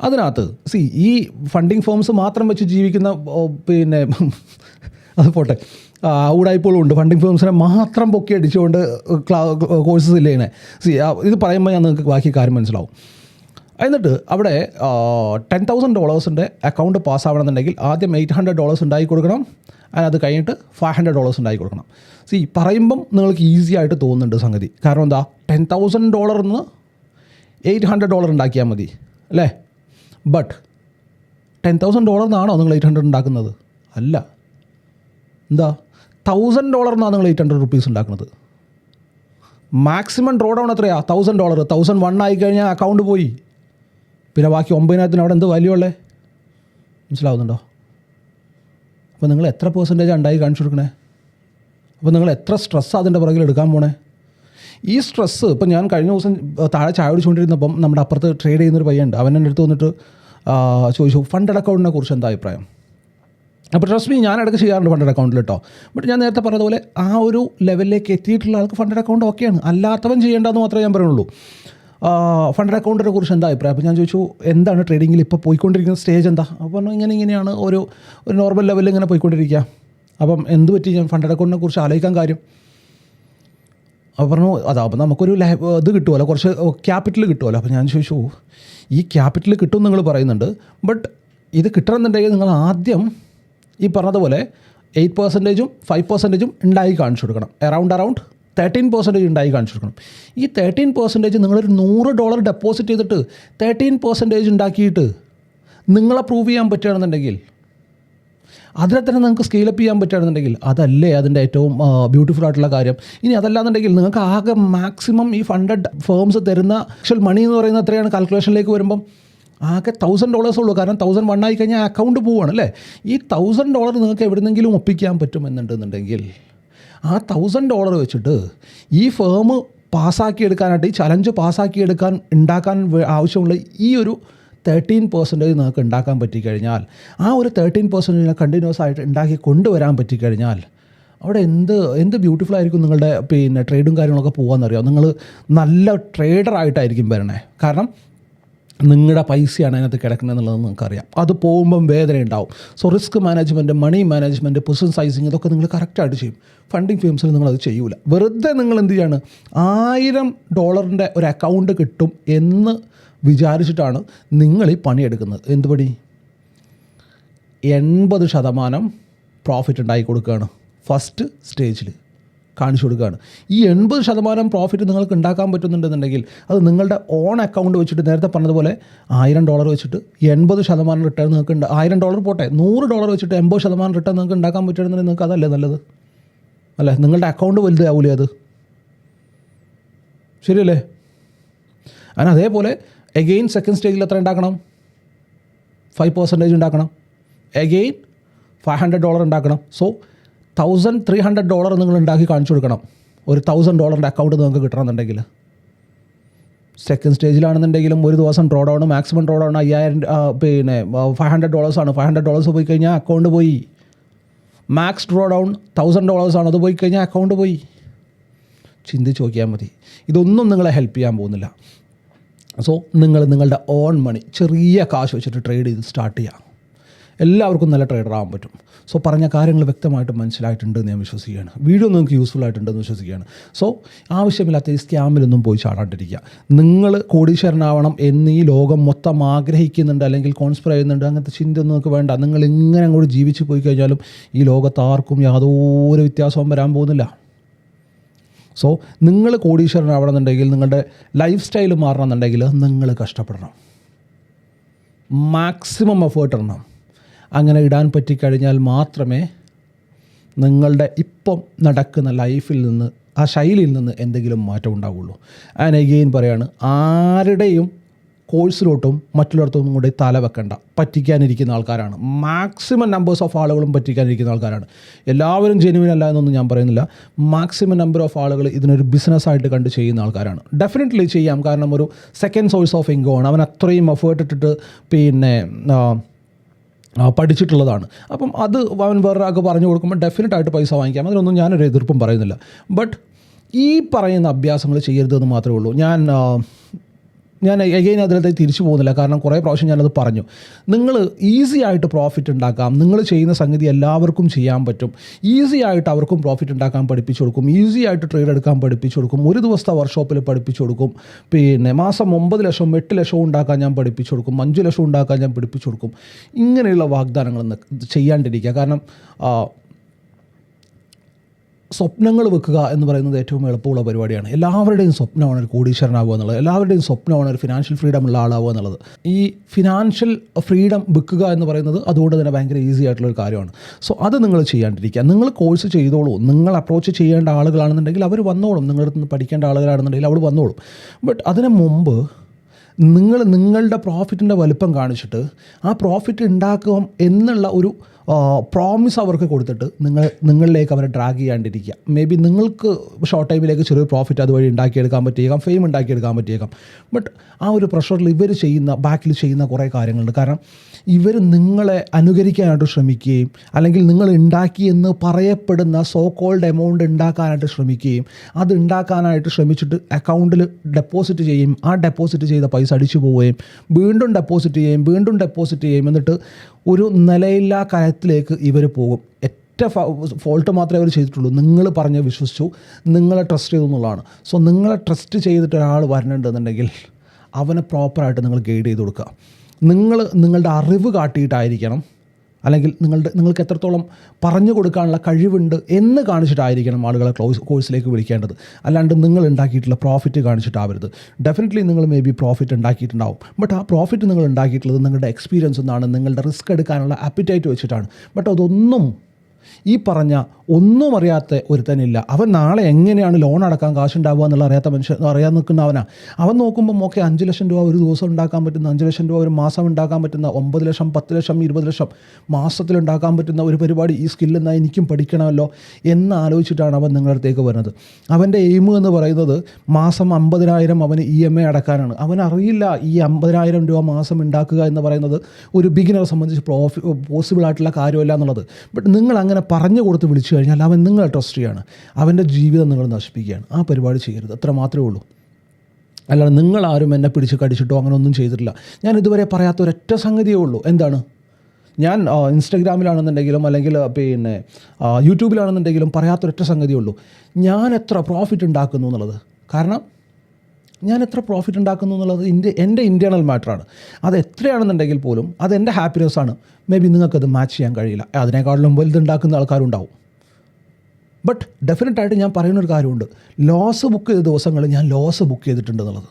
അതിനകത്ത് സി ഈ ഫണ്ടിങ് ഫോംസ് മാത്രം വെച്ച് ജീവിക്കുന്ന പിന്നെ അത് പോട്ടെ. ഊടായ്പോളും ഉണ്ട്. ഫണ്ടിങ് ഫേംസിനെ മാത്രം പൊക്കി അടിച്ചുകൊണ്ട് കോഴ്സസ് ഇല്ലേനെ സി ഇത് പറയുമ്പോൾ ഞാൻ നിങ്ങൾക്ക് ബാക്കി കാര്യം മനസ്സിലാവും. എന്നിട്ട് അവിടെ ടെൻ തൗസൻഡ് ഡോളേഴ്സിന്റെ അക്കൗണ്ട് പാസ് ആവണമെന്നുണ്ടെങ്കിൽ ആദ്യം എയ്റ്റ് ഹൺഡ്രഡ് ഡോളേഴ്സ് ഉണ്ടാക്കി കൊടുക്കണം. അത് കഴിഞ്ഞിട്ട് ഫൈവ് ഹൺഡ്രഡ് ഡോളേഴ്സ് ഉണ്ടാക്കി കൊടുക്കണം. സി പറയുമ്പം നിങ്ങൾക്ക് ഈസി ആയിട്ട് തോന്നുന്നുണ്ട് സംഗതി. കാരണം എന്താ? ടെൻ തൗസൻഡ് ഡോളറിന്ന് എയ്റ്റ് ഹൺഡ്രഡ് ഡോളർ ഉണ്ടാക്കിയാൽ മതി. അല്ലേ? ബട്ട് ടെൻ തൗസൻഡ് ഡോളറിനാണോ നിങ്ങൾ എയ്റ്റ് ഹൺഡ്രഡ് ഉണ്ടാക്കുന്നത്? അല്ല. എന്താ? തൗസൻഡ് ഡോളർ നിന്നാണ് നിങ്ങൾ എയ്റ്റ് ഹൺഡ്രഡ് റുപ്പീസ് ഉണ്ടാക്കുന്നത്. മാക്സിമം ഡ്രോ ഡൗൺ എത്രയാണ് തൗസൻഡ് ഡോളർ തൗസൻഡ് വൺ ആയി കഴിഞ്ഞാൽ അക്കൗണ്ട് പോയി. പിന്നെ ബാക്കി ഒമ്പതിനായിരത്തിന് അവിടെ എന്ത് വാല്യൂ ഉള്ളേ? മനസ്സിലാവുന്നുണ്ടോ? അപ്പോൾ നിങ്ങൾ എത്ര പെർസെന്റേജ് ഉണ്ടായി കാണിച്ചു കൊടുക്കണേ? അപ്പോൾ നിങ്ങൾ എത്ര സ്ട്രെസ് അതിന്റെ പുറകിൽ എടുക്കാൻ പോണേ? ഈ സ്ട്രെസ്സ് ഇപ്പം ഞാൻ കഴിഞ്ഞ ദിവസം താഴെ ചായ കുടിച്ചുകൊണ്ടിരുന്നപ്പം നമ്മുടെ അപ്പുറത്ത് ട്രേഡ് ചെയ്യുന്നൊരു പയ്യുണ്ട് അവൻ എന്റെ അടുത്ത് വന്നിട്ട് ചോദിച്ചു ഫണ്ട് അക്കൗണ്ടിനെ കുറിച്ച് എന്താ അഭിപ്രായം? അപ്പോൾ ട്രസ്റ്റ് മീ ഞാൻ ഇടയ്ക്ക് ചെയ്യാറുണ്ട് ഫണ്ട് അക്കൗണ്ടിൽ കേട്ടോ. ബട്ട് ഞാൻ നേരത്തെ പറഞ്ഞതുപോലെ ആ ഒരു ലെവലിലേക്ക് എത്തിയിട്ടുള്ള ആൾക്ക് ഫണ്ട് അക്കൗണ്ട് ഓക്കെയാണ് അല്ലാത്തവൻ ചെയ്യേണ്ടതെന്ന് മാത്രമേ ഞാൻ പറയുള്ളൂ. ഫണ്ടഡ് അക്കൗണ്ടിനെ കുറിച്ച് എന്താ അഭിപ്രായം? അപ്പോൾ ഞാൻ ചോദിച്ചു എന്താണ് ട്രേഡിങ്ങിൽ ഇപ്പോൾ പോയിക്കൊണ്ടിരിക്കുന്ന സ്റ്റേജ് എന്താ? അപ്പോൾ പറഞ്ഞു ഇങ്ങനെ ഇങ്ങനെയാണ് ഒരു ഒരു നോർമൽ ലെവലിൽ ഇങ്ങനെ പോയിക്കൊണ്ടിരിക്കുക. അപ്പം എന്ത് പറ്റി? ഞാൻ ഫണ്ടഡ് അക്കൗണ്ടിനെ കുറിച്ച് ആലോചിക്കാൻ കാര്യം. അപ്പോൾ പറഞ്ഞു അതാ അപ്പോൾ നമുക്കൊരു ഇത് കിട്ടുമല്ലോ കുറച്ച് ക്യാപിറ്റൽ കിട്ടുമല്ലോ അപ്പോൾ ഞാൻ ചോദിച്ചു ഈ ക്യാപിറ്റൽ കിട്ടും നിങ്ങൾ പറയുന്നുണ്ട്. ബട്ട് ഇത് കിട്ടണമെന്നുണ്ടെങ്കിൽ നിങ്ങൾ ആദ്യം ഈ പറഞ്ഞതുപോലെ എയ്റ്റ് പെർസെന്റേജും ഫൈവ് പെർസെന്റേജും ഉണ്ടായി കാണിച്ചു കൊടുക്കണം. അറൗണ്ട് അറൗണ്ട് തേർട്ടീൻ പെർസെന്റേജ് ഉണ്ടായി കാണിച്ചു കൊടുക്കണം. ഈ തേർട്ടീൻ പെർസെന്റേജ് നിങ്ങളൊരു നൂറ് ഡോളർ ഡെപ്പോസിറ്റ് ചെയ്തിട്ട് തേർട്ടീൻ പെർസെന്റേജ് ഉണ്ടാക്കിയിട്ട് നിങ്ങളെ പ്രൂവ് ചെയ്യാൻ പറ്റുകയാണെന്നുണ്ടെങ്കിൽ അതിനെ തന്നെ നിങ്ങൾക്ക് സ്കെയിലപ്പ് ചെയ്യാൻ പറ്റുകയാണെന്നുണ്ടെങ്കിൽ അതല്ലേ അതിന്റെ ഏറ്റവും ബ്യൂട്ടിഫുൾ ആയിട്ടുള്ള കാര്യം. ഇനി അതല്ലാന്നുണ്ടെങ്കിൽ നിങ്ങൾക്ക് ആകെ മാക്സിമം ഈ ഫണ്ടഡ് ഫേംസ് തരുന്ന ആക്ച്വൽ മണി എന്ന് പറയുന്നത് അത്രയാണ് കാൽക്കുലേഷനിലേക്ക് വരുമ്പം ആകെ തൗസൻഡ് ഡോളേഴ്സ് ഉള്ളൂ. കാരണം തൗസൻഡ് വൺ ആയി കഴിഞ്ഞാൽ അക്കൗണ്ട് പോവുകയാണ് അല്ലേ? ഈ തൗസൻഡ് ഡോളർ നിങ്ങൾക്ക് എവിടെന്നെങ്കിലും ഒപ്പിക്കാൻ പറ്റുമെന്നുണ്ടെന്നുണ്ടെങ്കിൽ ആ തൗസൻഡ് ഡോളർ വെച്ചിട്ട് ഈ ഫേം പാസ്സാക്കിയെടുക്കാനായിട്ട് ഈ ചലഞ്ച് പാസ്സാക്കിയെടുക്കാൻ ഉണ്ടാക്കാൻ ആവശ്യമുള്ള ഈ ഒരു തേർട്ടീൻ പെർസെന്റേജ് നിങ്ങൾക്ക് ഉണ്ടാക്കാൻ പറ്റിക്കഴിഞ്ഞാൽ ആ ഒരു തേർട്ടീൻ പെർസെന്റേജിനെ കണ്ടിന്യൂസ് ആയിട്ട് ഉണ്ടാക്കി കൊണ്ടുവരാൻ പറ്റിക്കഴിഞ്ഞാൽ അവിടെ എന്ത് എന്ത് ബ്യൂട്ടിഫുൾ ആയിരിക്കും നിങ്ങളുടെ പിന്നെ ട്രേഡും കാര്യങ്ങളൊക്കെ പോകാമെന്നറിയാം നിങ്ങൾ നല്ല ട്രേഡറായിട്ടായിരിക്കും വരണേ. കാരണം നിങ്ങളുടെ പൈസയാണ് അതിനകത്ത് കിടക്കുന്നത് എന്നുള്ളത് നിങ്ങൾക്കറിയാം. അത് പോകുമ്പം വേദന ഉണ്ടാവും. So risk management money management position sizing ഇതൊക്കെ നിങ്ങൾ കറക്റ്റായിട്ട് ചെയ്യും. ഫണ്ടിങ് ഫീംസിൽ നിങ്ങളത് ചെയ്യൂല. വെറുതെ നിങ്ങൾ എന്ത് ചെയ്യാണ്? ആയിരം ഡോളറിന്റെ ഒരു അക്കൗണ്ട് കിട്ടും എന്ന് വിചാരിച്ചിട്ടാണ് നിങ്ങൾ ഈ പണിയെടുക്കുന്നത് എന്ത് പണി? എൺപത് ശതമാനം പ്രോഫിറ്റ് ഉണ്ടാക്കി കൊടുക്കുകയാണ് ഫസ്റ്റ് സ്റ്റേജിൽ കാണിച്ചു കൊടുക്കുകയാണ്. ഈ എൺപത് ശതമാനം പ്രോഫിറ്റ് നിങ്ങൾക്ക് ഉണ്ടാക്കാൻ പറ്റുന്നുണ്ടെന്നുണ്ടെങ്കിൽ അത് നിങ്ങളുടെ ഓൺ അക്കൗണ്ട് വെച്ചിട്ട് നേരത്തെ പറഞ്ഞതുപോലെ ആയിരം ഡോളർ വെച്ചിട്ട് എൺപത് ശതമാനം റിട്ടേൺ നിങ്ങൾക്ക് ഉണ്ട്. ആയിരം ഡോളർ പോട്ടെ നൂറ് ഡോളർ വെച്ചിട്ട് എൺപത് ശതമാനം റിട്ടേൺ നിങ്ങൾക്ക് ഉണ്ടാക്കാൻ പറ്റുന്നുണ്ടെങ്കിൽ നിങ്ങൾക്ക് അതല്ലേ നല്ലത്? അല്ലേ? നിങ്ങളുടെ അക്കൗണ്ട് വലുതാവൂലേ അത്? ശരിയല്ലേ? അതിന് അതേപോലെ എഗെയിൻ സെക്കൻഡ് സ്റ്റേജിൽ എത്ര ഉണ്ടാക്കണം? ഫൈവ് പെർസെന്റേജ് ഉണ്ടാക്കണം. എഗെയിൻ ഫൈവ് ഹൺഡ്രഡ് ഡോളർ ഉണ്ടാക്കണം. So thousand three hundred dollar നിങ്ങൾ ഉണ്ടാക്കി കാണിച്ചു കൊടുക്കണം. ഒരു തൗസൻഡ് ഡോളറിന്റെ അക്കൗണ്ട് നിങ്ങൾക്ക് കിട്ടണമെന്നുണ്ടെങ്കിൽ. സെക്കൻഡ് സ്റ്റേജിലാണെന്നുണ്ടെങ്കിലും ഒരു ദിവസം draw down maximum draw down അയ്യായിരം പിന്നെ ഫൈവ് ഹൺഡ്രഡ് ഡോളേഴ്സാണ് ഫൈവ് ഹൺഡ്രഡ് ഡോളേഴ്സ് പോയി കഴിഞ്ഞാൽ അക്കൗണ്ട് പോയി. മാക്സ് ഡ്രോ ഡൗൺ തൗസൻഡ് ഡോളേഴ്സാണ് അത് പോയി കഴിഞ്ഞാൽ അക്കൗണ്ട് പോയി. ചിന്തിച്ച് നോക്കിയാൽ മതി. ഇതൊന്നും നിങ്ങളെ ഹെൽപ്പ് ചെയ്യാൻ പോകുന്നില്ല. സോ നിങ്ങൾ നിങ്ങളുടെ ഓൺ മണി ചെറിയ കാശ് വെച്ചിട്ട് ട്രേഡ് ചെയ്ത് സ്റ്റാർട്ട് ചെയ്യാം. എല്ലാവർക്കും നല്ല ട്രേഡർ ആവാൻ പറ്റും. സോ പറഞ്ഞ കാര്യങ്ങൾ വ്യക്തമായിട്ട് മനസ്സിലായിട്ടുണ്ട് എന്ന് ഞാൻ വിശ്വസിക്കുകയാണ്. വീഡിയോ നിങ്ങൾക്ക് യൂസ്ഫുൾ ആയിട്ടുണ്ടെന്ന് വിശ്വസിക്കുകയാണ്. സോ ആവശ്യമില്ലാത്ത ഈ സ്കാമിലൊന്നും പോയി ചാടാണ്ടിരിക്കുക. നിങ്ങൾ കോടീശ്വരനാവണം എന്ന് ഈ ലോകം മൊത്തം ആഗ്രഹിക്കുന്നുണ്ട് അല്ലെങ്കിൽ കോൺസ്പെർ ചെയ്യുന്നുണ്ട് അങ്ങനത്തെ ചിന്തയൊന്നും നിങ്ങൾക്ക് വേണ്ട. നിങ്ങൾ ഇങ്ങനെ അങ്ങോട്ട് ജീവിച്ച് പോയി കഴിഞ്ഞാലും ഈ ലോകത്ത് ആർക്കും യാതൊരു വ്യത്യാസവും വരാൻ പോകുന്നില്ല. സോ നിങ്ങൾ കോടീശ്വരനാവണമെന്നുണ്ടെങ്കിൽ നിങ്ങളുടെ ലൈഫ് സ്റ്റൈൽ മാറണമെന്നുണ്ടെങ്കിൽ നിങ്ങൾ കഷ്ടപ്പെടണം. മാക്സിമം എഫേർട്ട് ഇടണം. അങ്ങനെ ഇടാൻ പറ്റിക്കഴിഞ്ഞാൽ മാത്രമേ നിങ്ങളുടെ ഇപ്പം നടക്കുന്ന ലൈഫിൽ നിന്ന് ആ ശൈലിയിൽ നിന്ന് എന്തെങ്കിലും മാറ്റം ഉണ്ടാവുള്ളൂ. ആൻഡ് എഗെയിൻ പറയാണ് ആരുടെയും കോഴ്സിലോട്ടും മറ്റുള്ളിടത്തൊന്നും കൂടി തല വെക്കണ്ട. പറ്റിക്കാനിരിക്കുന്ന ആൾക്കാരാണ്. മാക്സിമം നമ്പേഴ്സ് ഓഫ് ആളുകളും പറ്റിക്കാനിരിക്കുന്ന ആൾക്കാരാണ്. എല്ലാവരും ജെനുവിൻ അല്ല എന്നൊന്നും ഞാൻ പറയുന്നില്ല. മാക്സിമം നമ്പർ ഓഫ് ആളുകൾ ഇതിനൊരു ബിസിനസ്സായിട്ട് കണ്ട് ചെയ്യുന്ന ആൾക്കാരാണ്. ഡെഫിനറ്റ്ലി ചെയ്യാം. കാരണം ഒരു സെക്കൻഡ് സോഴ്സ് ഓഫ് ഇൻകം ആണ്. അവൻ അത്രയും എഫേർട്ട് ഇട്ടിട്ട് പിന്നെ പഠിച്ചിട്ടുള്ളതാണ്. അപ്പം അത് അവൻ വേറൊരാൾക്ക് പറഞ്ഞു കൊടുക്കുമ്പോൾ ഡെഫിനറ്റ് ആയിട്ട് പൈസ വാങ്ങിക്കാം. അതിനൊന്നും ഞാനൊരു എതിർപ്പും പറയുന്നില്ല. ബട്ട് ഈ പറയുന്ന അഭ്യാസങ്ങൾ ചെയ്യരുതെന്ന് മാത്രമേ ഉള്ളൂ. ഞാൻ ഞാൻ അഗൈൻ അതിലേക്ക് തിരിച്ചു പോകുന്നില്ല. കാരണം കുറേ പ്രാവശ്യം ഞാനത് പറഞ്ഞു. നിങ്ങൾ ഈസി ആയിട്ട് പ്രോഫിറ്റ് ഉണ്ടാക്കാം. നിങ്ങൾ ചെയ്യുന്ന സംഗതി എല്ലാവർക്കും ചെയ്യാൻ പറ്റും. ഈസി ആയിട്ട് അവർക്കും പ്രോഫിറ്റ് ഉണ്ടാക്കാൻ പഠിപ്പിച്ചു കൊടുക്കും. ഈസി ആയിട്ട് ട്രേഡ് എടുക്കാൻ പഠിപ്പിച്ചു കൊടുക്കും. ഒരു ദിവസത്തെ വർക്ക്ഷോപ്പിൽ പഠിപ്പിച്ചു കൊടുക്കും. പിന്നെ മാസം ഒമ്പത് ലക്ഷം എട്ട് ലക്ഷം ഉണ്ടാക്കാൻ ഞാൻ പഠിപ്പിച്ചു കൊടുക്കും. അഞ്ച് ലക്ഷം ഉണ്ടാക്കാൻ ഞാൻ പഠിപ്പിച്ചു കൊടുക്കും. ഇങ്ങനെയുള്ള വാഗ്ദാനങ്ങൾ ചെയ്യാണ്ടിരിക്കുക. കാരണം സ്വപ്നങ്ങൾ വെക്കുക എന്ന് പറയുന്നത് ഏറ്റവും എളുപ്പമുള്ള പരിപാടിയാണ്. എല്ലാവരുടെയും സ്വപ്നമാണ് ഒരു കോടീശ്വരനാവുക എന്നുള്ളത്. എല്ലാവരുടെയും സ്വപ്നമാണ് ഒരു ഫിനാൻഷ്യൽ ഫ്രീഡം ഉള്ള ആളാവുക എന്നുള്ളത്. ഈ ഫിനാൻഷ്യൽ ഫ്രീഡം വെക്കുക എന്ന് പറയുന്നത് അതുകൊണ്ട് തന്നെ ഭയങ്കര ഈസി ആയിട്ടുള്ള ഒരു കാര്യമാണ്. സോ അത് നിങ്ങൾ ചെയ്യാണ്ടിരിക്കുക. നിങ്ങൾ കോഴ്സ് ചെയ്തോളൂ. നിങ്ങൾ അപ്രോച്ച് ചെയ്യേണ്ട ആളുകളാണെന്നുണ്ടെങ്കിൽ അവർ വന്നോളും. നിങ്ങളുടെ നിന്ന് പഠിക്കേണ്ട ആളുകളാണെന്നുണ്ടെങ്കിൽ അവർ വന്നോളും. ബട്ട് അതിന് മുമ്പ് നിങ്ങൾ നിങ്ങളുടെ പ്രോഫിറ്റിന്റെ വലുപ്പം കാണിച്ചിട്ട് ആ പ്രോഫിറ്റ് ഉണ്ടാക്കും എന്നുള്ള ഒരു പ്രോമിസ് അവർക്ക് കൊടുത്തിട്ട് നിങ്ങൾ നിങ്ങളിലേക്ക് അവരെ ഡ്രാഗ് ചെയ്യാണ്ടിരിക്കുക. മേ ബി നിങ്ങൾക്ക് ഷോർട്ട് ടൈമിലേക്ക് ചെറിയ പ്രോഫിറ്റ് അതുവഴി ഉണ്ടാക്കിയെടുക്കാൻ പറ്റിയേക്കാം ഫെയിം ഉണ്ടാക്കിയെടുക്കാൻ പറ്റിയേക്കാം. ബട്ട് ആ ഒരു പ്രഷറിൽ ഇവർ ചെയ്യുന്ന ബാക്കിൽ ചെയ്യുന്ന കുറേ കാര്യങ്ങളുണ്ട്. കാരണം ഇവർ നിങ്ങളെ അനുകരിക്കാനായിട്ട് ശ്രമിക്കുകയും അല്ലെങ്കിൽ നിങ്ങൾ ഉണ്ടാക്കിയെന്ന് പറയപ്പെടുന്ന സോ കോൾഡ് എമൗണ്ട് ഉണ്ടാക്കാനായിട്ട് ശ്രമിക്കുകയും അത് ഉണ്ടാക്കാനായിട്ട് ശ്രമിച്ചിട്ട് അക്കൗണ്ടിൽ ഡെപ്പോസിറ്റ് ചെയ്യും. ആ ഡെപ്പോസിറ്റ് ചെയ്ത പൈസ അടിച്ചു പോവുകയും വീണ്ടും ഡെപ്പോസിറ്റ് ചെയ്യും വീണ്ടും ഡെപ്പോസിറ്റ് ചെയ്യും എന്നിട്ട് ഒരു നിലയില്ലാ കയത്തിലേക്ക് ഇവർ പോകും. ഒറ്റ ഫോൾട്ട് മാത്രമേ അവർ ചെയ്തിട്ടുള്ളൂ. നിങ്ങൾ പറഞ്ഞ് വിശ്വസിച്ചു. നിങ്ങളെ ട്രസ്റ്റ് ചെയ്തു എന്നുള്ളതാണ്. സോ നിങ്ങളെ ട്രസ്റ്റ് ചെയ്തിട്ട് ഒരാൾ വരണുണ്ടെന്നുണ്ടെങ്കിൽ അവനെ പ്രോപ്പറായിട്ട് നിങ്ങൾ ഗൈഡ് ചെയ്ത് കൊടുക്കുക. നിങ്ങൾ നിങ്ങളുടെ അറിവ് കാട്ടിയിട്ടായിരിക്കണം അല്ലെങ്കിൽ നിങ്ങളുടെ നിങ്ങൾക്ക് എത്രത്തോളം പറഞ്ഞു കൊടുക്കാനുള്ള കഴിവുണ്ട് എന്ന് കാണിച്ചിട്ടായിരിക്കണം ആളുകളെ ക്ലോസ് കോഴ്സിലേക്ക് വിളിക്കേണ്ടത്. അല്ലാണ്ട് നിങ്ങൾ ഉണ്ടാക്കിയിട്ടുള്ള പ്രോഫിറ്റ് കാണിച്ചിട്ടാവരുത്. ഡെഫിനറ്റ്ലി നിങ്ങൾ മേ ബി പ്രോഫിറ്റ് ഉണ്ടാക്കിയിട്ടുണ്ടാവും. ബട്ട് ആ പ്രോഫിറ്റ് നിങ്ങൾ ഉണ്ടാക്കിയിട്ടുള്ളത് നിങ്ങളുടെ എക്സ്പീരിയൻസ് ഒന്നാണ്. നിങ്ങളുടെ റിസ്ക് എടുക്കാനുള്ള അപ്പിറ്റൈറ്റ് വെച്ചിട്ടാണ്. ബട്ട് അതൊന്നും ഈ പറഞ്ഞ ഒന്നും അറിയാത്ത ഒരുത്തനില്ല. അവൻ നാളെ എങ്ങനെയാണ് ലോൺ അടക്കാൻ കാശുണ്ടാവുക എന്നുള്ള അറിയാത്ത മനുഷ്യൻ അറിയാൻ നിൽക്കുന്ന അവനാ. അവൻ നോക്കുമ്പോൾ ഓക്കെ അഞ്ച് ലക്ഷം രൂപ ഒരു ദിവസം ഉണ്ടാക്കാൻ പറ്റുന്ന അഞ്ച് ലക്ഷം രൂപ ഒരു മാസം ഉണ്ടാക്കാൻ പറ്റുന്ന ഒമ്പത് ലക്ഷം പത്ത് ലക്ഷം ഇരുപത് ലക്ഷം മാസത്തിൽ ഉണ്ടാക്കാൻ പറ്റുന്ന ഒരു പരിപാടി ഈ സ്കില്ലെന്നാൽ എനിക്കും പഠിക്കണമല്ലോ എന്ന് ആലോചിച്ചിട്ടാണ് അവൻ നിങ്ങളുടെ അടുത്തേക്ക് വരുന്നത്. അവന്റെ എയിം എന്ന് പറയുന്നത് മാസം അമ്പതിനായിരം അവന് ഇ എം ഐ അടക്കാനാണ്. അവനറിയില്ല ഈ അമ്പതിനായിരം രൂപ മാസം ഉണ്ടാക്കുക എന്ന് പറയുന്നത് ഒരു ബിഗിനറെ സംബന്ധിച്ച് പ്രോഫി പോസിബിൾ ആയിട്ടുള്ള കാര്യമല്ല എന്നുള്ളത്. ബട്ട് നിങ്ങൾ അങ്ങനെ പറഞ്ഞു കൊടുത്ത് വിളിച്ചു കഴിഞ്ഞാൽ അവൻ നിങ്ങളെ ട്രസ്റ്റ് ചെയ്യാണ്. അവന്റെ ജീവിതം നിങ്ങൾ നശിപ്പിക്കുകയാണ്. ആ പരിപാടി ചെയ്യരുത്. അത്ര മാത്രമേ ഉള്ളൂ. അല്ലാതെ നിങ്ങളാരും എന്നെ പിടിച്ച് കടിച്ചിട്ടോ അങ്ങനെ ഒന്നും ചെയ്തിട്ടില്ല. ഞാൻ ഇതുവരെ പറയാത്ത ഒരൊറ്റ സംഗതിയേ ഉള്ളൂ. എന്താണ്? ഞാൻ ഇൻസ്റ്റഗ്രാമിലാണെന്നുണ്ടെങ്കിലും അല്ലെങ്കിൽ പിന്നെ യൂട്യൂബിലാണെന്നുണ്ടെങ്കിലും പറയാത്തൊരൊറ്റ സംഗതിയേ ഉള്ളൂ. ഞാൻ എത്ര പ്രോഫിറ്റ് ഉണ്ടാക്കുന്നു എന്നുള്ളത്. കാരണം ഞാൻ എത്ര പ്രോഫിറ്റ് ഉണ്ടാക്കുന്നു എന്നുള്ളത് എന്റെ എന്റെ ഇന്റേർണൽ മാറ്ററാണ് അത് എത്രയാണെന്നുണ്ടെങ്കിൽ പോലും അത് എന്റെ ഹാപ്പിനെസ്സാണ് മേ ബി നിങ്ങൾക്കത് മാച്ച് ചെയ്യാൻ കഴിയില്ല. അതിനേക്കാളും വലുതുണ്ടാക്കുന്ന ആൾക്കാരുണ്ടാവും. ബട്ട് ഡെഫിനറ്റായിട്ട് ഞാൻ പറയുന്ന ഒരു കാര്യമുണ്ട്. ലോസ് ബുക്ക് ചെയ്ത ദിവസങ്ങളിൽ ഞാൻ ലോസ് ബുക്ക് ചെയ്തിട്ടുണ്ട് എന്നുള്ളത്.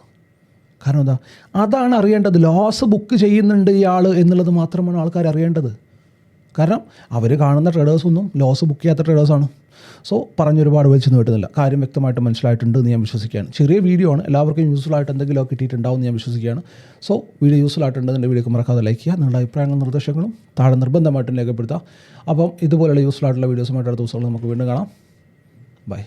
കാരണം എന്താ? അതാണ് അറിയേണ്ടത്. ലോസ് ബുക്ക് ചെയ്യുന്നുണ്ട് ഇയാൾ എന്നുള്ളത് മാത്രമാണ് ആൾക്കാർ അറിയേണ്ടത്. കാരണം അവർ കാണുന്ന ട്രേഡേഴ്സൊന്നും ലോസ് ബുക്ക് ചെയ്യാത്ത ട്രേഡേഴ്സാണ് സോ പറഞ്ഞൊരുപാട് വലിച്ചു നീട്ടുന്നില്ല. കാര്യം വ്യക്തമായിട്ട് മനസ്സിലായിട്ടുണ്ട് എന്ന് ഞാൻ വിശ്വസിക്കുകയാണ്. ചെറിയ വീഡിയോ ആണ്. എല്ലാവർക്കും യൂസ്ഫുൾ ആയിട്ട് എന്തെങ്കിലും കിട്ടിയിട്ടുണ്ടാവും എന്ന് ഞാൻ വിശ്വസിക്കുകയാണ്. സോ വീഡിയോ യൂസ്ഫുൾ ആയിട്ടുണ്ട് എന്റെ വീഡിയോക്ക് മറക്കാതെ ലൈക്ക് ചെയ്യുക. നിങ്ങളുടെ അഭിപ്രായങ്ങളും നിർദ്ദേശങ്ങളും താഴെ നിർബന്ധമായിട്ടും രേഖപ്പെടുത്തുക. അപ്പം ഇതുപോലെയുള്ള യൂസ്ഫുൾ ആയിട്ടുള്ള വീഡിയോസുമായിട്ട് അടുത്ത ദിവസങ്ങൾ നമുക്ക് വീണ്ടും കാണാം. ബൈ